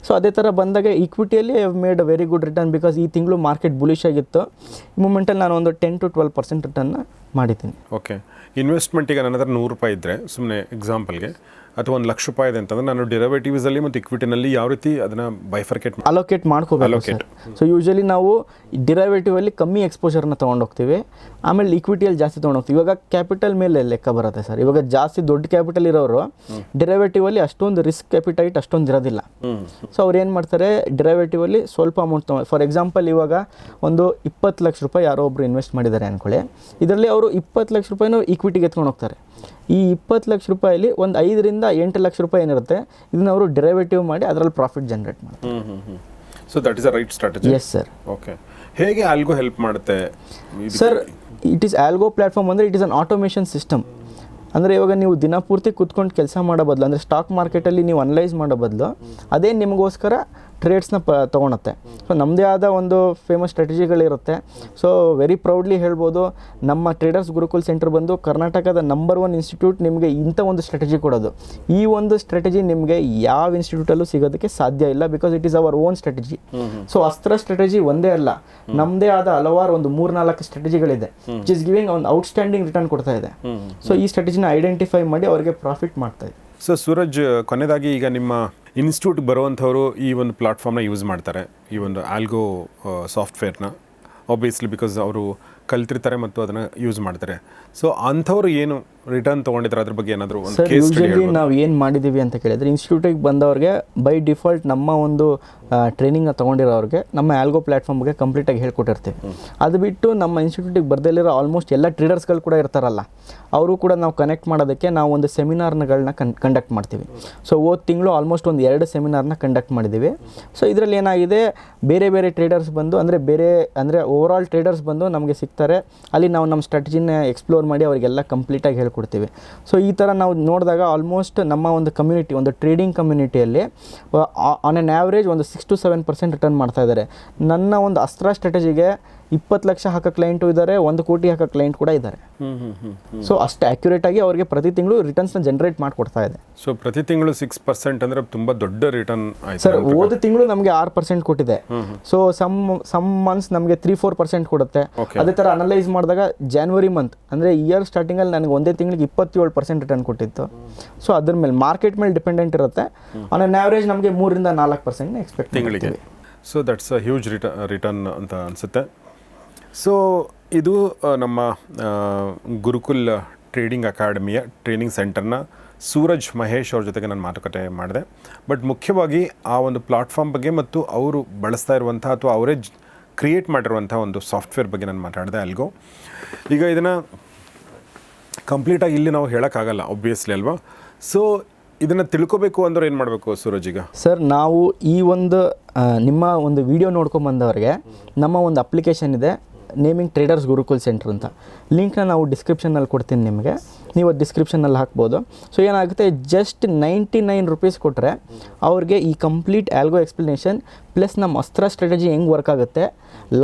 ಸೊ ಅದೇ ಥರ ಬಂದಾಗ ಇಕ್ವಿಟಿಯಲ್ಲಿ made a very good return because ಈ ತಿಂಗಳು ಮಾರ್ಕೆಟ್ ಬುಲಿಶ್ ಆಗಿತ್ತು. ಈ ಮೂಮೆಂಟಲ್ಲಿ ನಾನು ಒಂದು ten to twelve percent return ಮಾಡಿದ್ದೀನಿ. ಓಕೆ ಈಗ ನನ್ನ ಹತ್ರ ನೂರು ರೂಪಾಯಿ ಇದ್ದರೆ ಸುಮ್ಮನೆ ಎಕ್ಸಾಂಪಲ್ಗೆ ಅಥವಾ ಒಂದು ಲಕ್ಷ ರೂಪಾಯಿ ಇದೆ ಅಂತಂದ್ರೆ ನಾನು ಡಿರವೇಟಿವ್ಸಲ್ಲಿ ಮತ್ತು ಇಕ್ವಿಟಿನಲ್ಲಿ ಯಾವ ರೀತಿ ಅದನ್ನ ಬೈಫರ್ಕೇಟ್ ಅಲೋಕೇಟ್ ಮಾಡ್ಕೋಬೇಕು ಸೊ ಯೂಶಲಿ ನಾವು ಡಿರೈವೇಟಿವ್ ಅಲ್ಲಿ ಕಮ್ಮಿ ಎಕ್ಸ್ಪೋಜರ್ನ ತೊಗೊಂಡೋಗ್ತೀವಿ ಆಮೇಲೆ ಇಕ್ವಿಟಿಯಲ್ಲಿ ಜಾಸ್ತಿ ತೊಗೊಂಡೋಗ್ತೀವಿ ಇವಾಗ ಕ್ಯಾಪಿಟಲ್ ಮೇಲೆ ಲೆಕ್ಕ ಬರುತ್ತೆ ಸರ್. ಇವಾಗ ಜಾಸ್ತಿ ದೊಡ್ಡ ಕ್ಯಾಪಿಟಲ್ ಇರೋರು ಡಿರೈವೇಟಿವ್ ಅಲ್ಲಿ ಅಷ್ಟೊಂದು ರಿಸ್ಕ್ ಕ್ಯಾಪಿಟೈಟ್ ಅಷ್ಟೊಂದು ಇರೋದಿಲ್ಲ. ಸೊ ಅವ್ರು ಏನು ಮಾಡ್ತಾರೆ? ಡಿರೈವೇಟಿವ್ ಅಲ್ಲಿ ಸ್ವಲ್ಪ ಅಮೌಂಟ್ ತೊಗೊಂಡು ಫಾರ್ ಎಕ್ಸಾಂಪಲ್ ಇವಾಗ ಒಂದು ಇಪ್ಪತ್ತು ಲಕ್ಷ ರೂಪಾಯಿ ಯಾರೋ ಒಬ್ರು ಇನ್ವೆಸ್ಟ್ ಮಾಡಿದ್ದಾರೆ ಅನ್ಕೊಳ್ಳಿ. ಇದರಲ್ಲಿ ಅವರು ಇಪ್ಪತ್ತು ಲಕ್ಷ ರೂಪಾಯಿನೂ ಇಕ್ವಿಟಿಗೆ ಎತ್ಕೊಂಡು ಹೋಗ್ತಾರೆ. ಈ ಇಪ್ಪತ್ತು ಲಕ್ಷ ರೂಪಾಯಲ್ಲಿ ಒಂದು ಐದರಿಂದ ಎಂಟು ಲಕ್ಷ ರೂಪಾಯಿ ಏನಿರುತ್ತೆ ಇದನ್ನ ಅವರು ಡಿರೈವೇಟಿವ್ ಮಾಡಿ ಅದರಲ್ಲಿ ಪ್ರಾಫಿಟ್ ಜನರೇಟ್ ಮಾಡ್ತಾರೆ. So that is a right strategy yes sir okay ಹೇಗೆ ಆಲ್ಗೋ ಹೆಲ್ಪ್ ಮಾಡುತ್ತೆ? Sir it is algo platform ಅಂದರೆ it is an automation system ಅಂದರೆ ಇವಾಗ ನೀವು ದಿನಪೂರ್ತಿ ಕೂತ್ಕೊಂಡು ಕೆಲಸ ಮಾಡೋ ಬದಲು ಅಂದರೆ ಸ್ಟಾಕ್ ಮಾರ್ಕೆಟಲ್ಲಿ ನೀವು ಅನಲೈಸ್ ಮಾಡೋ ಬದಲು ಅದೇ ನಿಮಗೋಸ್ಕರ ಟ್ರೇಡ್ಸ್ನ ಪ ತೊಗೊಳತ್ತೆ ಸೊ ನಮ್ಮದೇ ಆದ ಒಂದು ಫೇಮಸ್ ಸ್ಟ್ರಾಟಜಿಗಳಿರುತ್ತೆ ಸೊ ವೆರಿ ಪ್ರೌಡ್ಲಿ ಹೇಳ್ಬೋದು ನಮ್ಮ ಟ್ರೇಡರ್ಸ್ ಗುರುಕುಲ್ ಸೆಂಟರ್ ಬಂದು ಕರ್ನಾಟಕದ ನಂಬರ್ ಒನ್ ಇನ್ಸ್ಟಿಟ್ಯೂಟ್ ನಿಮಗೆ ಇಂಥ ಒಂದು ಸ್ಟ್ರಾಟಜಿ ಕೊಡೋದು. ಈ ಒಂದು ಸ್ಟ್ರಾಟಜಿ ನಿಮಗೆ ಯಾವ ಇನ್ಸ್ಟಿಟ್ಯೂಟಲ್ಲೂ ಸಿಗೋದಕ್ಕೆ ಸಾಧ್ಯ ಇಲ್ಲ because it is our own strategy so Astra strategy ಒಂದೇ ಅಲ್ಲ. ನಮ್ಮದೇ ಆದ ಹಲವಾರು ಒಂದು ಮೂರ್ನಾಲ್ಕು ಸ್ಟ್ರಾಟಜಿಗಳಿದೆ ಇಟ್ ಇಸ್ ಗಿವಿಂಗ್ ಒಂದು ಔಟ್ಸ್ಟ್ಯಾಂಡಿಂಗ್ ರಿಟರ್ನ್ ಕೊಡ್ತಾ ಇದೆ. ಸೊ ಈ ಸ್ಟ್ರಾಟಜಿನ ಐಡೆಂಟಿಫೈ ಮಾಡಿ ಅವರಿಗೆ ಪ್ರಾಫಿಟ್ ಮಾಡ್ತಾ ಇದೆ. ಸೊ ಸೂರಜ್ ಕೊನೆಯದಾಗಿ ಈಗ ನಿಮ್ಮ ಇನ್ಸ್ಟಿಟ್ಯೂಟ್ ಬರುವಂಥವರು ಈ ಒಂದು ಪ್ಲಾಟ್ಫಾರ್ಮ್ನ ಯೂಸ್ ಮಾಡ್ತಾರೆ, ಈ ಒಂದು ಆಲ್ಗೋ ಸಾಫ್ಟ್ವೇರ್ನ ಆಬ್ವಿಯಸ್ಲಿ ಬಿಕಾಸ್ ಅವರು ಕಲ್ತಿರ್ತಾರೆ ಮತ್ತು ಅದನ್ನು ಯೂಸ್ ಮಾಡ್ತಾರೆ. ಸೊ ಅಂಥವ್ರು ಏನು ರಿಟರ್ನ್ ತಗೊಂಡಿದ್ರೆ ಅದ್ರ ಬಗ್ಗೆ ಏನಾದರೂ ಒಂದು ಸರ್ ಕೇಸ್ ಸ್ಟಡಿ ಯೂಶಲಿ ನಾವು ಏನು ಮಾಡಿದ್ದೀವಿ ಅಂತ ಕೇಳಿದ್ರೆ ಇನ್ಸ್ಟಿಟ್ಯೂಟಿಗೆ ಬಂದವ್ರಿಗೆ ಬೈ ಡಿಫಾಲ್ಟ್ ನಮ್ಮ ಒಂದು ಟ್ರೈನಿಂಗ್ನ ತೊಗೊಂಡಿರೋರಿಗೆ ನಮ್ಮ ಆಲ್ಗೋ ಪ್ಲಾಟ್ಫಾರ್ಮ್ಗೆ ಕಂಪ್ಲೀಟಾಗಿ ಹೇಳ್ಕೊಟ್ಟಿರ್ತೀವಿ. ಅದು ಬಿಟ್ಟು ನಮ್ಮ ಇನ್ಸ್ಟಿಟ್ಯೂಟಿಗೆ ಬರ್ದಲ್ಲಿರೋ ಆಲ್ಮೋಸ್ಟ್ ಎಲ್ಲ ಟ್ರೇಡರ್ಸ್ಗಳು ಕೂಡ ಇರ್ತಾರಲ್ಲ ಅವರು ಕೂಡ ನಾವು ಕನೆಕ್ಟ್ ಮಾಡೋದಕ್ಕೆ ನಾವು ಒಂದು ಸೆಮಿನಾರ್ಗಳನ್ನ ಕನ್ ಕಂಡಕ್ಟ್ ಮಾಡ್ತೀವಿ. ಸೊ ಹೋದ ತಿಂಗಳು ಆಲ್ಮೋಸ್ಟ್ ಒಂದು ಎರಡು ಸೆಮಿನಾರ್ನ ಕಂಡಕ್ಟ್ ಮಾಡಿದ್ದೀವಿ ಸೊ ಇದರಲ್ಲಿ ಏನಾಗಿದೆ ಬೇರೆ ಬೇರೆ ಟ್ರೇಡರ್ಸ್ ಬಂದು ಅಂದರೆ ಬೇರೆ ಅಂದರೆ ಓವರ್ ಆಲ್ ಟ್ರೇಡರ್ಸ್ ಬಂದು ನಮಗೆ ಸಿಗ್ತಾರೆ. ಅಲ್ಲಿ ನಾವು ನಮ್ಮ ಸ್ಟ್ರಾಟಜಿನ ಎಕ್ಸ್ಪ್ಲೋರ್ ಮಾಡಿ ಅವರಿಗೆಲ್ಲ ಕಂಪ್ಲೀಟಾಗಿ ಹೇಳ್ಕೊಡ್ತೀವಿ. ಸೊ ಈ ಥರ ನಾವು ನೋಡಿದಾಗ ಆಲ್ಮೋಸ್ಟ್ ನಮ್ಮ ಒಂದು ಕಮ್ಯುನಿಟಿ ಒಂದು ಟ್ರೇಡಿಂಗ್ ಕಮ್ಯುನಿಟಿಯಲ್ಲಿ ಆನ್ ಆನ್ ಆ್ಯಾವ್ರೇಜ್ ಒಂದು six to seven percent return ಮಾಡ್ತಾ ಇದ್ದಾರೆ. ನನ್ನ ಒಂದು ಅಸ್ತ್ರ ಸ್ಟ್ರಾಟಜಿಗೆ ಇಪ್ಪತ್ತು ಲಕ್ಷ ಹಾಕೋ ಕ್ಲೈಂಟು ಇದ್ದಾರೆ ಒಂದು ಕೋಟಿ ಹಾಕೋ ಕ್ಲೈಂಟ್ ಕೂಡ ಇದ್ದಾರೆ ಸೊ ಅಷ್ಟು ಆಕ್ಯುರೇಟ್ ಆಗಿ ಅವರಿಗೆ ಪ್ರತಿ ತಿಂಗಳು ರಿಟರ್ನ್ಸ್ನ ಜನರೇಟ್ ಮಾಡಿಕೊಡ್ತಾ ಇದೆ. ಸೊ ಪ್ರತಿ ತಿಂಗಳು ಸಿಕ್ಸ್ ಪರ್ಸೆಂಟ್ ಅಂದರೆ ತುಂಬ ದೊಡ್ಡ ರಿಟರ್ನ್ ಸರ್ ಹೋದ ತಿಂಗಳು ನಮಗೆ ಆರು ಪರ್ಸೆಂಟ್ ಕೊಟ್ಟಿದೆ. ಸೊ ಸಮ್ ಸಮ್ ಮಂತ್ಸ್ ನಮಗೆ ತ್ರೀ ಫೋರ್ ಪರ್ಸೆಂಟ್ ಕೊಡುತ್ತೆ. ಅದೇ ಥರ ಅನಲೈಸ್ ಮಾಡಿದಾಗ ಜಾನ್ವರಿ ಮಂತ್ ಅಂದರೆ ಇಯರ್ ಸ್ಟಾರ್ಟಿಂಗಲ್ಲಿ ನನಗೆ ಒಂದೇ ತಿಂಗಳಿಗೆ ಇಪ್ಪತ್ತೇಳು ಪರ್ಸೆಂಟ್ ರಿಟರ್ನ್ ಕೊಟ್ಟಿತ್ತು. ಸೊ ಅದ್ರ ಮೇಲೆ ಮಾರ್ಕೆಟ್ ಮೇಲೆ ಡಿಪೆಂಡೆಂಟ್ ಇರುತ್ತೆ. ಆನ್ ಅನ್ ಆವ್ರೇಜ್ ನಮಗೆ ಮೂರಿಂದ ನಾಲ್ಕು ಪರ್ಸೆಂಟ್ ಎಕ್ಸ್ಪೆಕ್ಟ್ ತಿಂಗಳಿಗೆ. So that's a huge return return ಅಂತ ಅನಿಸುತ್ತೆ. ಸೊ ಇದು ನಮ್ಮ ಗುರುಕುಲ್ ಟ್ರೇಡಿಂಗ್ ಅಕಾಡೆಮಿಯ ಟ್ರೈನಿಂಗ್ ಸೆಂಟರ್ನ ಸೂರಜ್ ಮಹೇಶ್ ಅವ್ರ ಜೊತೆಗೆ ನಾನು ಮಾತುಕತೆ ಮಾಡಿದೆ. ಬಟ್ ಮುಖ್ಯವಾಗಿ ಆ ಒಂದು ಪ್ಲಾಟ್ಫಾರ್ಮ್ ಬಗ್ಗೆ ಮತ್ತು ಅವರು ಬಳಸ್ತಾ ಇರುವಂಥ ಅಥವಾ ಅವರೇ ಕ್ರಿಯೇಟ್ ಮಾಡಿರುವಂಥ ಒಂದು ಸಾಫ್ಟ್ವೇರ್ ಬಗ್ಗೆ ನಾನು ಮಾತಾಡಿದೆ ಅಲ್ಗೋ. ಈಗ ಇದನ್ನು ಕಂಪ್ಲೀಟಾಗಿ ಇಲ್ಲಿ ನಾವು ಹೇಳೋಕ್ಕಾಗಲ್ಲ ಒಬ್ವಿಯಸ್ಲಿ ಅಲ್ವಾ? ಸೊ ಇದನ್ನು ತಿಳ್ಕೊಬೇಕು ಅಂದ್ರೆ ಏನು ಮಾಡಬೇಕು ಸೂರಜ್ ಈಗ? ಸರ್ ನಾವು ಈ ಒಂದು ನಿಮ್ಮ ಒಂದು ವಿಡಿಯೋ ನೋಡ್ಕೊಂಬಂದವ್ರಿಗೆ ನಮ್ಮ ಒಂದು ಅಪ್ಲಿಕೇಶನ್ ಇದೆ. ನೇಮಿಂಗ್ ಟ್ರೇಡರ್ಸ್ ಗುರುಕುಲ್ ಸೆಂಟ್ರ್ ಅಂತ. ಲಿಂಕ್ನ ನಾವು ಡಿಸ್ಕ್ರಿಪ್ಷನಲ್ಲಿ ಕೊಡ್ತೀನಿ ನಿಮಗೆ. ನೀವು ಡಿಸ್ಕ್ರಿಪ್ಷನಲ್ಲಿ ಹಾಕ್ಬೋದು. ಸೊ ಏನಾಗುತ್ತೆ? ಜಸ್ಟ್ ನೈಂಟಿ ನೈನ್ ರುಪೀಸ್ ಕೊಟ್ಟರೆ ಅವ್ರಿಗೆ ಈ ಕಂಪ್ಲೀಟ್ ಆಲ್ಗೋ ಎಕ್ಸ್ಪ್ಲನೇಷನ್ ಪ್ಲಸ್ ನಮ್ಮ ಅಸ್ತ್ರ ಸ್ಟ್ರಾಟಜಿ ಹೆಂಗೆ ವರ್ಕ್ ಆಗುತ್ತೆ?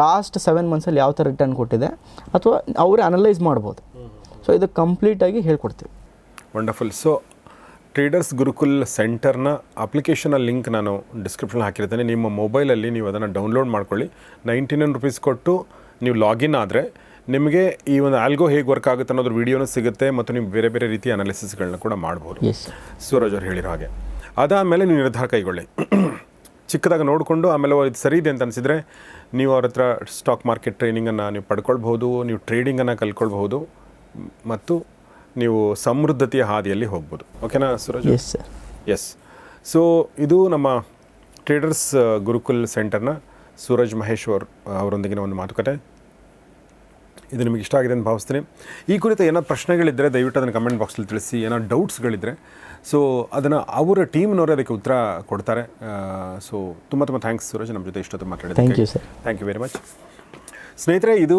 ಲಾಸ್ಟ್ ಸೆವೆನ್ ಮಂತ್ಸಲ್ಲಿ ಯಾವ ಥರ ರಿಟರ್ನ್ ಕೊಟ್ಟಿದೆ? ಅಥವಾ ಅವರೇ ಅನಲೈಸ್ ಮಾಡ್ಬೋದು. ಸೊ ಇದು ಕಂಪ್ಲೀಟಾಗಿ ಹೇಳ್ಕೊಡ್ತೀವಿ. ವಂಡರ್ಫುಲ್ ಸೊ ಟ್ರೇಡರ್ಸ್ ಗುರುಕುಲ್ ಸೆಂಟರ್ನ ಅಪ್ಲಿಕೇಶನ್ ಲಿಂಕ್ ನಾನು ಡಿಸ್ಕ್ರಿಪ್ಷನ್ ಹಾಕಿರ್ತೇನೆ. ನಿಮ್ಮ ಮೊಬೈಲಲ್ಲಿ ನೀವು ಅದನ್ನು ಡೌನ್ಲೋಡ್ ಮಾಡ್ಕೊಳ್ಳಿ. ನೈಂಟಿ ನೈನ್ ರುಪೀಸ್ ಕೊಟ್ಟು ನೀವು ಲಾಗಿನ್ ಆದರೆ ನಿಮಗೆ ಈ ಒಂದು ಆಲ್ಗೋ ಹೇಗೆ ವರ್ಕ್ ಆಗುತ್ತೆ ಅನ್ನೋದ್ರ ವಿಡಿಯೋನೂ ಸಿಗುತ್ತೆ ಮತ್ತು ನೀವು ಬೇರೆ ಬೇರೆ ರೀತಿಯ ಅನಾಲಿಸಿಸ್ಗಳನ್ನ ಕೂಡ ಮಾಡ್ಬೋದು. ಸೂರಜ್ ಅವ್ರು ಹೇಳಿರೋ ಹಾಗೆ. ಅದಾದಮೇಲೆ ನೀವು ನಿರ್ಧಾರ ಕೈಗೊಳ್ಳಿ. ಚಿಕ್ಕದಾಗ ನೋಡಿಕೊಂಡು ಆಮೇಲೆ ಇದು ಸರಿ ಇದೆ ಅಂತ ಅನಿಸಿದರೆ ನೀವು ಅವ್ರ ಹತ್ರ ಸ್ಟಾಕ್ ಮಾರ್ಕೆಟ್ ಟ್ರೈನಿಂಗನ್ನು ನೀವು ಪಡ್ಕೊಳ್ಬಹುದು ನೀವು ಟ್ರೇಡಿಂಗನ್ನು ಕಲ್ತ್ಕೊಳ್ಬಹುದು ಮತ್ತು ನೀವು ಸಮೃದ್ಧತೆಯ ಹಾದಿಯಲ್ಲಿ ಹೋಗ್ಬೋದು. ಓಕೆನಾ Suraj yes sir yes so ಇದು ನಮ್ಮ ಟ್ರೇಡರ್ಸ್ ಗುರುಕುಲ್ ಸೆಂಟರ್ನ ಸೂರಜ್ ಮಹೇಶ್ವರ್ ಅವರೊಂದಿಗಿನ ಒಂದು ಮಾತುಕತೆ. ಇದು ನಿಮಗೆ ಇಷ್ಟ ಆಗಿದೆ ಅಂತ ಭಾವಿಸ್ತೀನಿ. ಈ ಕುರಿತು ಏನಾದ್ರು ಪ್ರಶ್ನೆಗಳಿದ್ದರೆ ದಯವಿಟ್ಟು ಅದನ್ನು ಕಮೆಂಟ್ ಬಾಕ್ಸಲ್ಲಿ ತಿಳಿಸಿ ಏನೋ ಡೌಟ್ಸ್ಗಳಿದ್ದರೆ ಸೊ ಅದನ್ನು ಅವರ ಟೀಮ್ನವರೇ ಅದಕ್ಕೆ ಉತ್ತರ ಕೊಡ್ತಾರೆ. ಸೊ ತುಂಬ ತುಂಬ ಥ್ಯಾಂಕ್ಸ್ ಸೂರಜ್ ನಮ್ಮ ಜೊತೆ ಇಷ್ಟೊತ್ತು ಮಾತಾಡಿದೆ thank you sir thank you very much ಸ್ನೇಹಿತರೆ ಇದು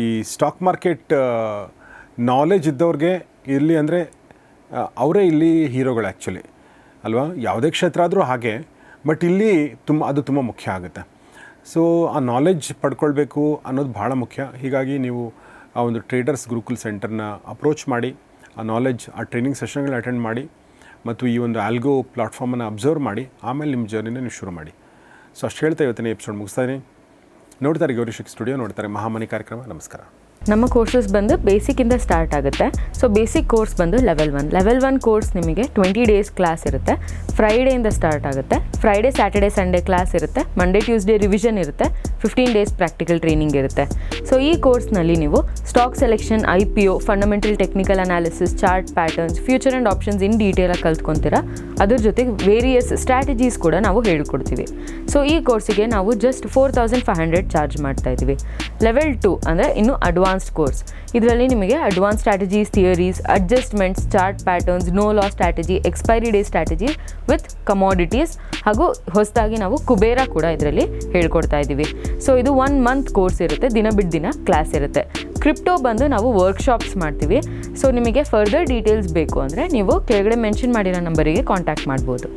ಈ ಸ್ಟಾಕ್ ಮಾರ್ಕೆಟ್ ನಾಲೆಜ್ ಇದ್ದವ್ರಿಗೆ ಇರಲಿ ಅಂದರೆ ಅವರೇ ಇಲ್ಲಿ ಹೀರೋಗಳು ಆ್ಯಕ್ಚುಲಿ ಅಲ್ವಾ? ಯಾವುದೇ ಕ್ಷೇತ್ರ ಆದರೂ ಹಾಗೆ ಬಟ್ ಇಲ್ಲಿ ತುಂಬ ಅದು ತುಂಬ ಮುಖ್ಯ ಆಗುತ್ತೆ. ಸೊ ಆ ನಾಲೆಡ್ಜ್ ಪಡ್ಕೊಳ್ಬೇಕು ಅನ್ನೋದು ಭಾಳ ಮುಖ್ಯ. ಹೀಗಾಗಿ ನೀವು ಆ ಒಂದು ಟ್ರೇಡರ್ಸ್ ಗುರುಕುಲ್ ಸೆಂಟರ್ನ ಅಪ್ರೋಚ್ ಮಾಡಿ, ಆ ನಾಲೆಜ್ ಆ ಟ್ರೈನಿಂಗ್ ಸೆಷನ್ಗಳನ್ನ ಅಟೆಂಡ್ ಮಾಡಿ, ಮತ್ತು ಈ ಒಂದು ಆಲ್ಗೋ ಪ್ಲಾಟ್ಫಾರ್ಮನ್ನು ಅಬ್ಸರ್ವ್ ಮಾಡಿ, ಆಮೇಲೆ ನಿಮ್ಮ ಜರ್ನಿನ ನೀವು ಶುರು ಮಾಡಿ. ಸೊ ಅಷ್ಟು ಹೇಳ್ತಾ ಇವತ್ತಿನ ಎಪಿಸೋಡ್ ಮುಗಿಸ್ತಾ ಇದ್ದೀನಿ ನೋಡ್ತಾರೆ ಗೌರಿಶಿಕ್ ಸ್ಟುಡಿಯೋ ನೋಡ್ತಾರೆ ಮಹಾಮನಿ ಕಾರ್ಯಕ್ರಮ. ನಮಸ್ಕಾರ. ನಮ್ಮ ಕೋರ್ಸಸ್ ಬಂದು ಬೇಸಿಕ್ಕಿಂದ ಸ್ಟಾರ್ಟ್ ಆಗುತ್ತೆ. ಸೊ ಬೇಸಿಕ್ ಕೋರ್ಸ್ ಬಂದು level one level one course ನಿಮಗೆ ಟ್ವೆಂಟಿ ಡೇಸ್ ಕ್ಲಾಸ್ ಇರುತ್ತೆ. ಫ್ರೈಡೆಯಿಂದ ಸ್ಟಾರ್ಟ್ ಆಗುತ್ತೆ. ಫ್ರೈಡೇ ಸ್ಯಾಟರ್ಡೆ ಸಂಡೇ ಕ್ಲಾಸ್ ಇರುತ್ತೆ. ಮಂಡೇ ಟ್ಯೂಸ್ಡೇ ರಿವಿಷನ್ ಇರುತ್ತೆ. ಫಿಫ್ಟೀನ್ ಡೇಸ್ ಪ್ರಾಕ್ಟಿಕಲ್ ಟ್ರೈನಿಂಗ್ ಇರುತ್ತೆ. ಸೊ ಈ ಕೋರ್ಸ್ನಲ್ಲಿ ನೀವು stock selection I P O fundamental technical analysis chart patterns future and options in ಡೀಟೇಲಾಗಿ ಕಲ್ತ್ಕೊತೀರಾ. ಅದ್ರ ಜೊತೆಗೆ ವೇರಿಯಸ್ ಸ್ಟ್ರಾಟಜೀಸ್ ಕೂಡ ನಾವು ಹೇಳ್ಕೊಡ್ತೀವಿ. ಸೊ ಈ ಕೋರ್ಸಿಗೆ ನಾವು just four thousand five hundred charge ಮಾಡ್ತಾ ಇದ್ದೀವಿ. ಲೆವೆಲ್ ಟು ಅಂದರೆ ಇನ್ನು ಅಡ್ವಾನ್ಸ್ಡ್ ಕೋರ್ಸ್ ಇದರಲ್ಲಿ ನಿಮಗೆ advance strategies theories adjustments chart patterns no law strategy expiry day strategy with commodities ಹಾಗೂ ಹೊಸದಾಗಿ ನಾವು ಕುಬೇರ ಕೂಡ ಇದರಲ್ಲಿ ಹೇಳ್ಕೊಡ್ತಾ ಇದ್ದೀವಿ. ಸೊ ಇದು ಒನ್ ಮಂತ್ ಕೋರ್ಸ್ ಇರುತ್ತೆ, ದಿನ ಬಿಟ್ಟು ದಿನ ಕ್ಲಾಸ್ ಇರುತ್ತೆ. ಕ್ರಿಪ್ಟೋ ಬಂದು ನಾವು ವರ್ಕ್ಶಾಪ್ಸ್ ಮಾಡ್ತೀವಿ. ಸೊ ನಿಮಗೆ ಫರ್ದರ್ ಡೀಟೇಲ್ಸ್ ಬೇಕು ಅಂದರೆ ನೀವು ಕೆಳಗಡೆ ಮೆನ್ಷನ್ ಮಾಡಿರೋ ನಂಬರಿಗೆ ಕಾಂಟ್ಯಾಕ್ಟ್ ಮಾಡ್ಬೋದು.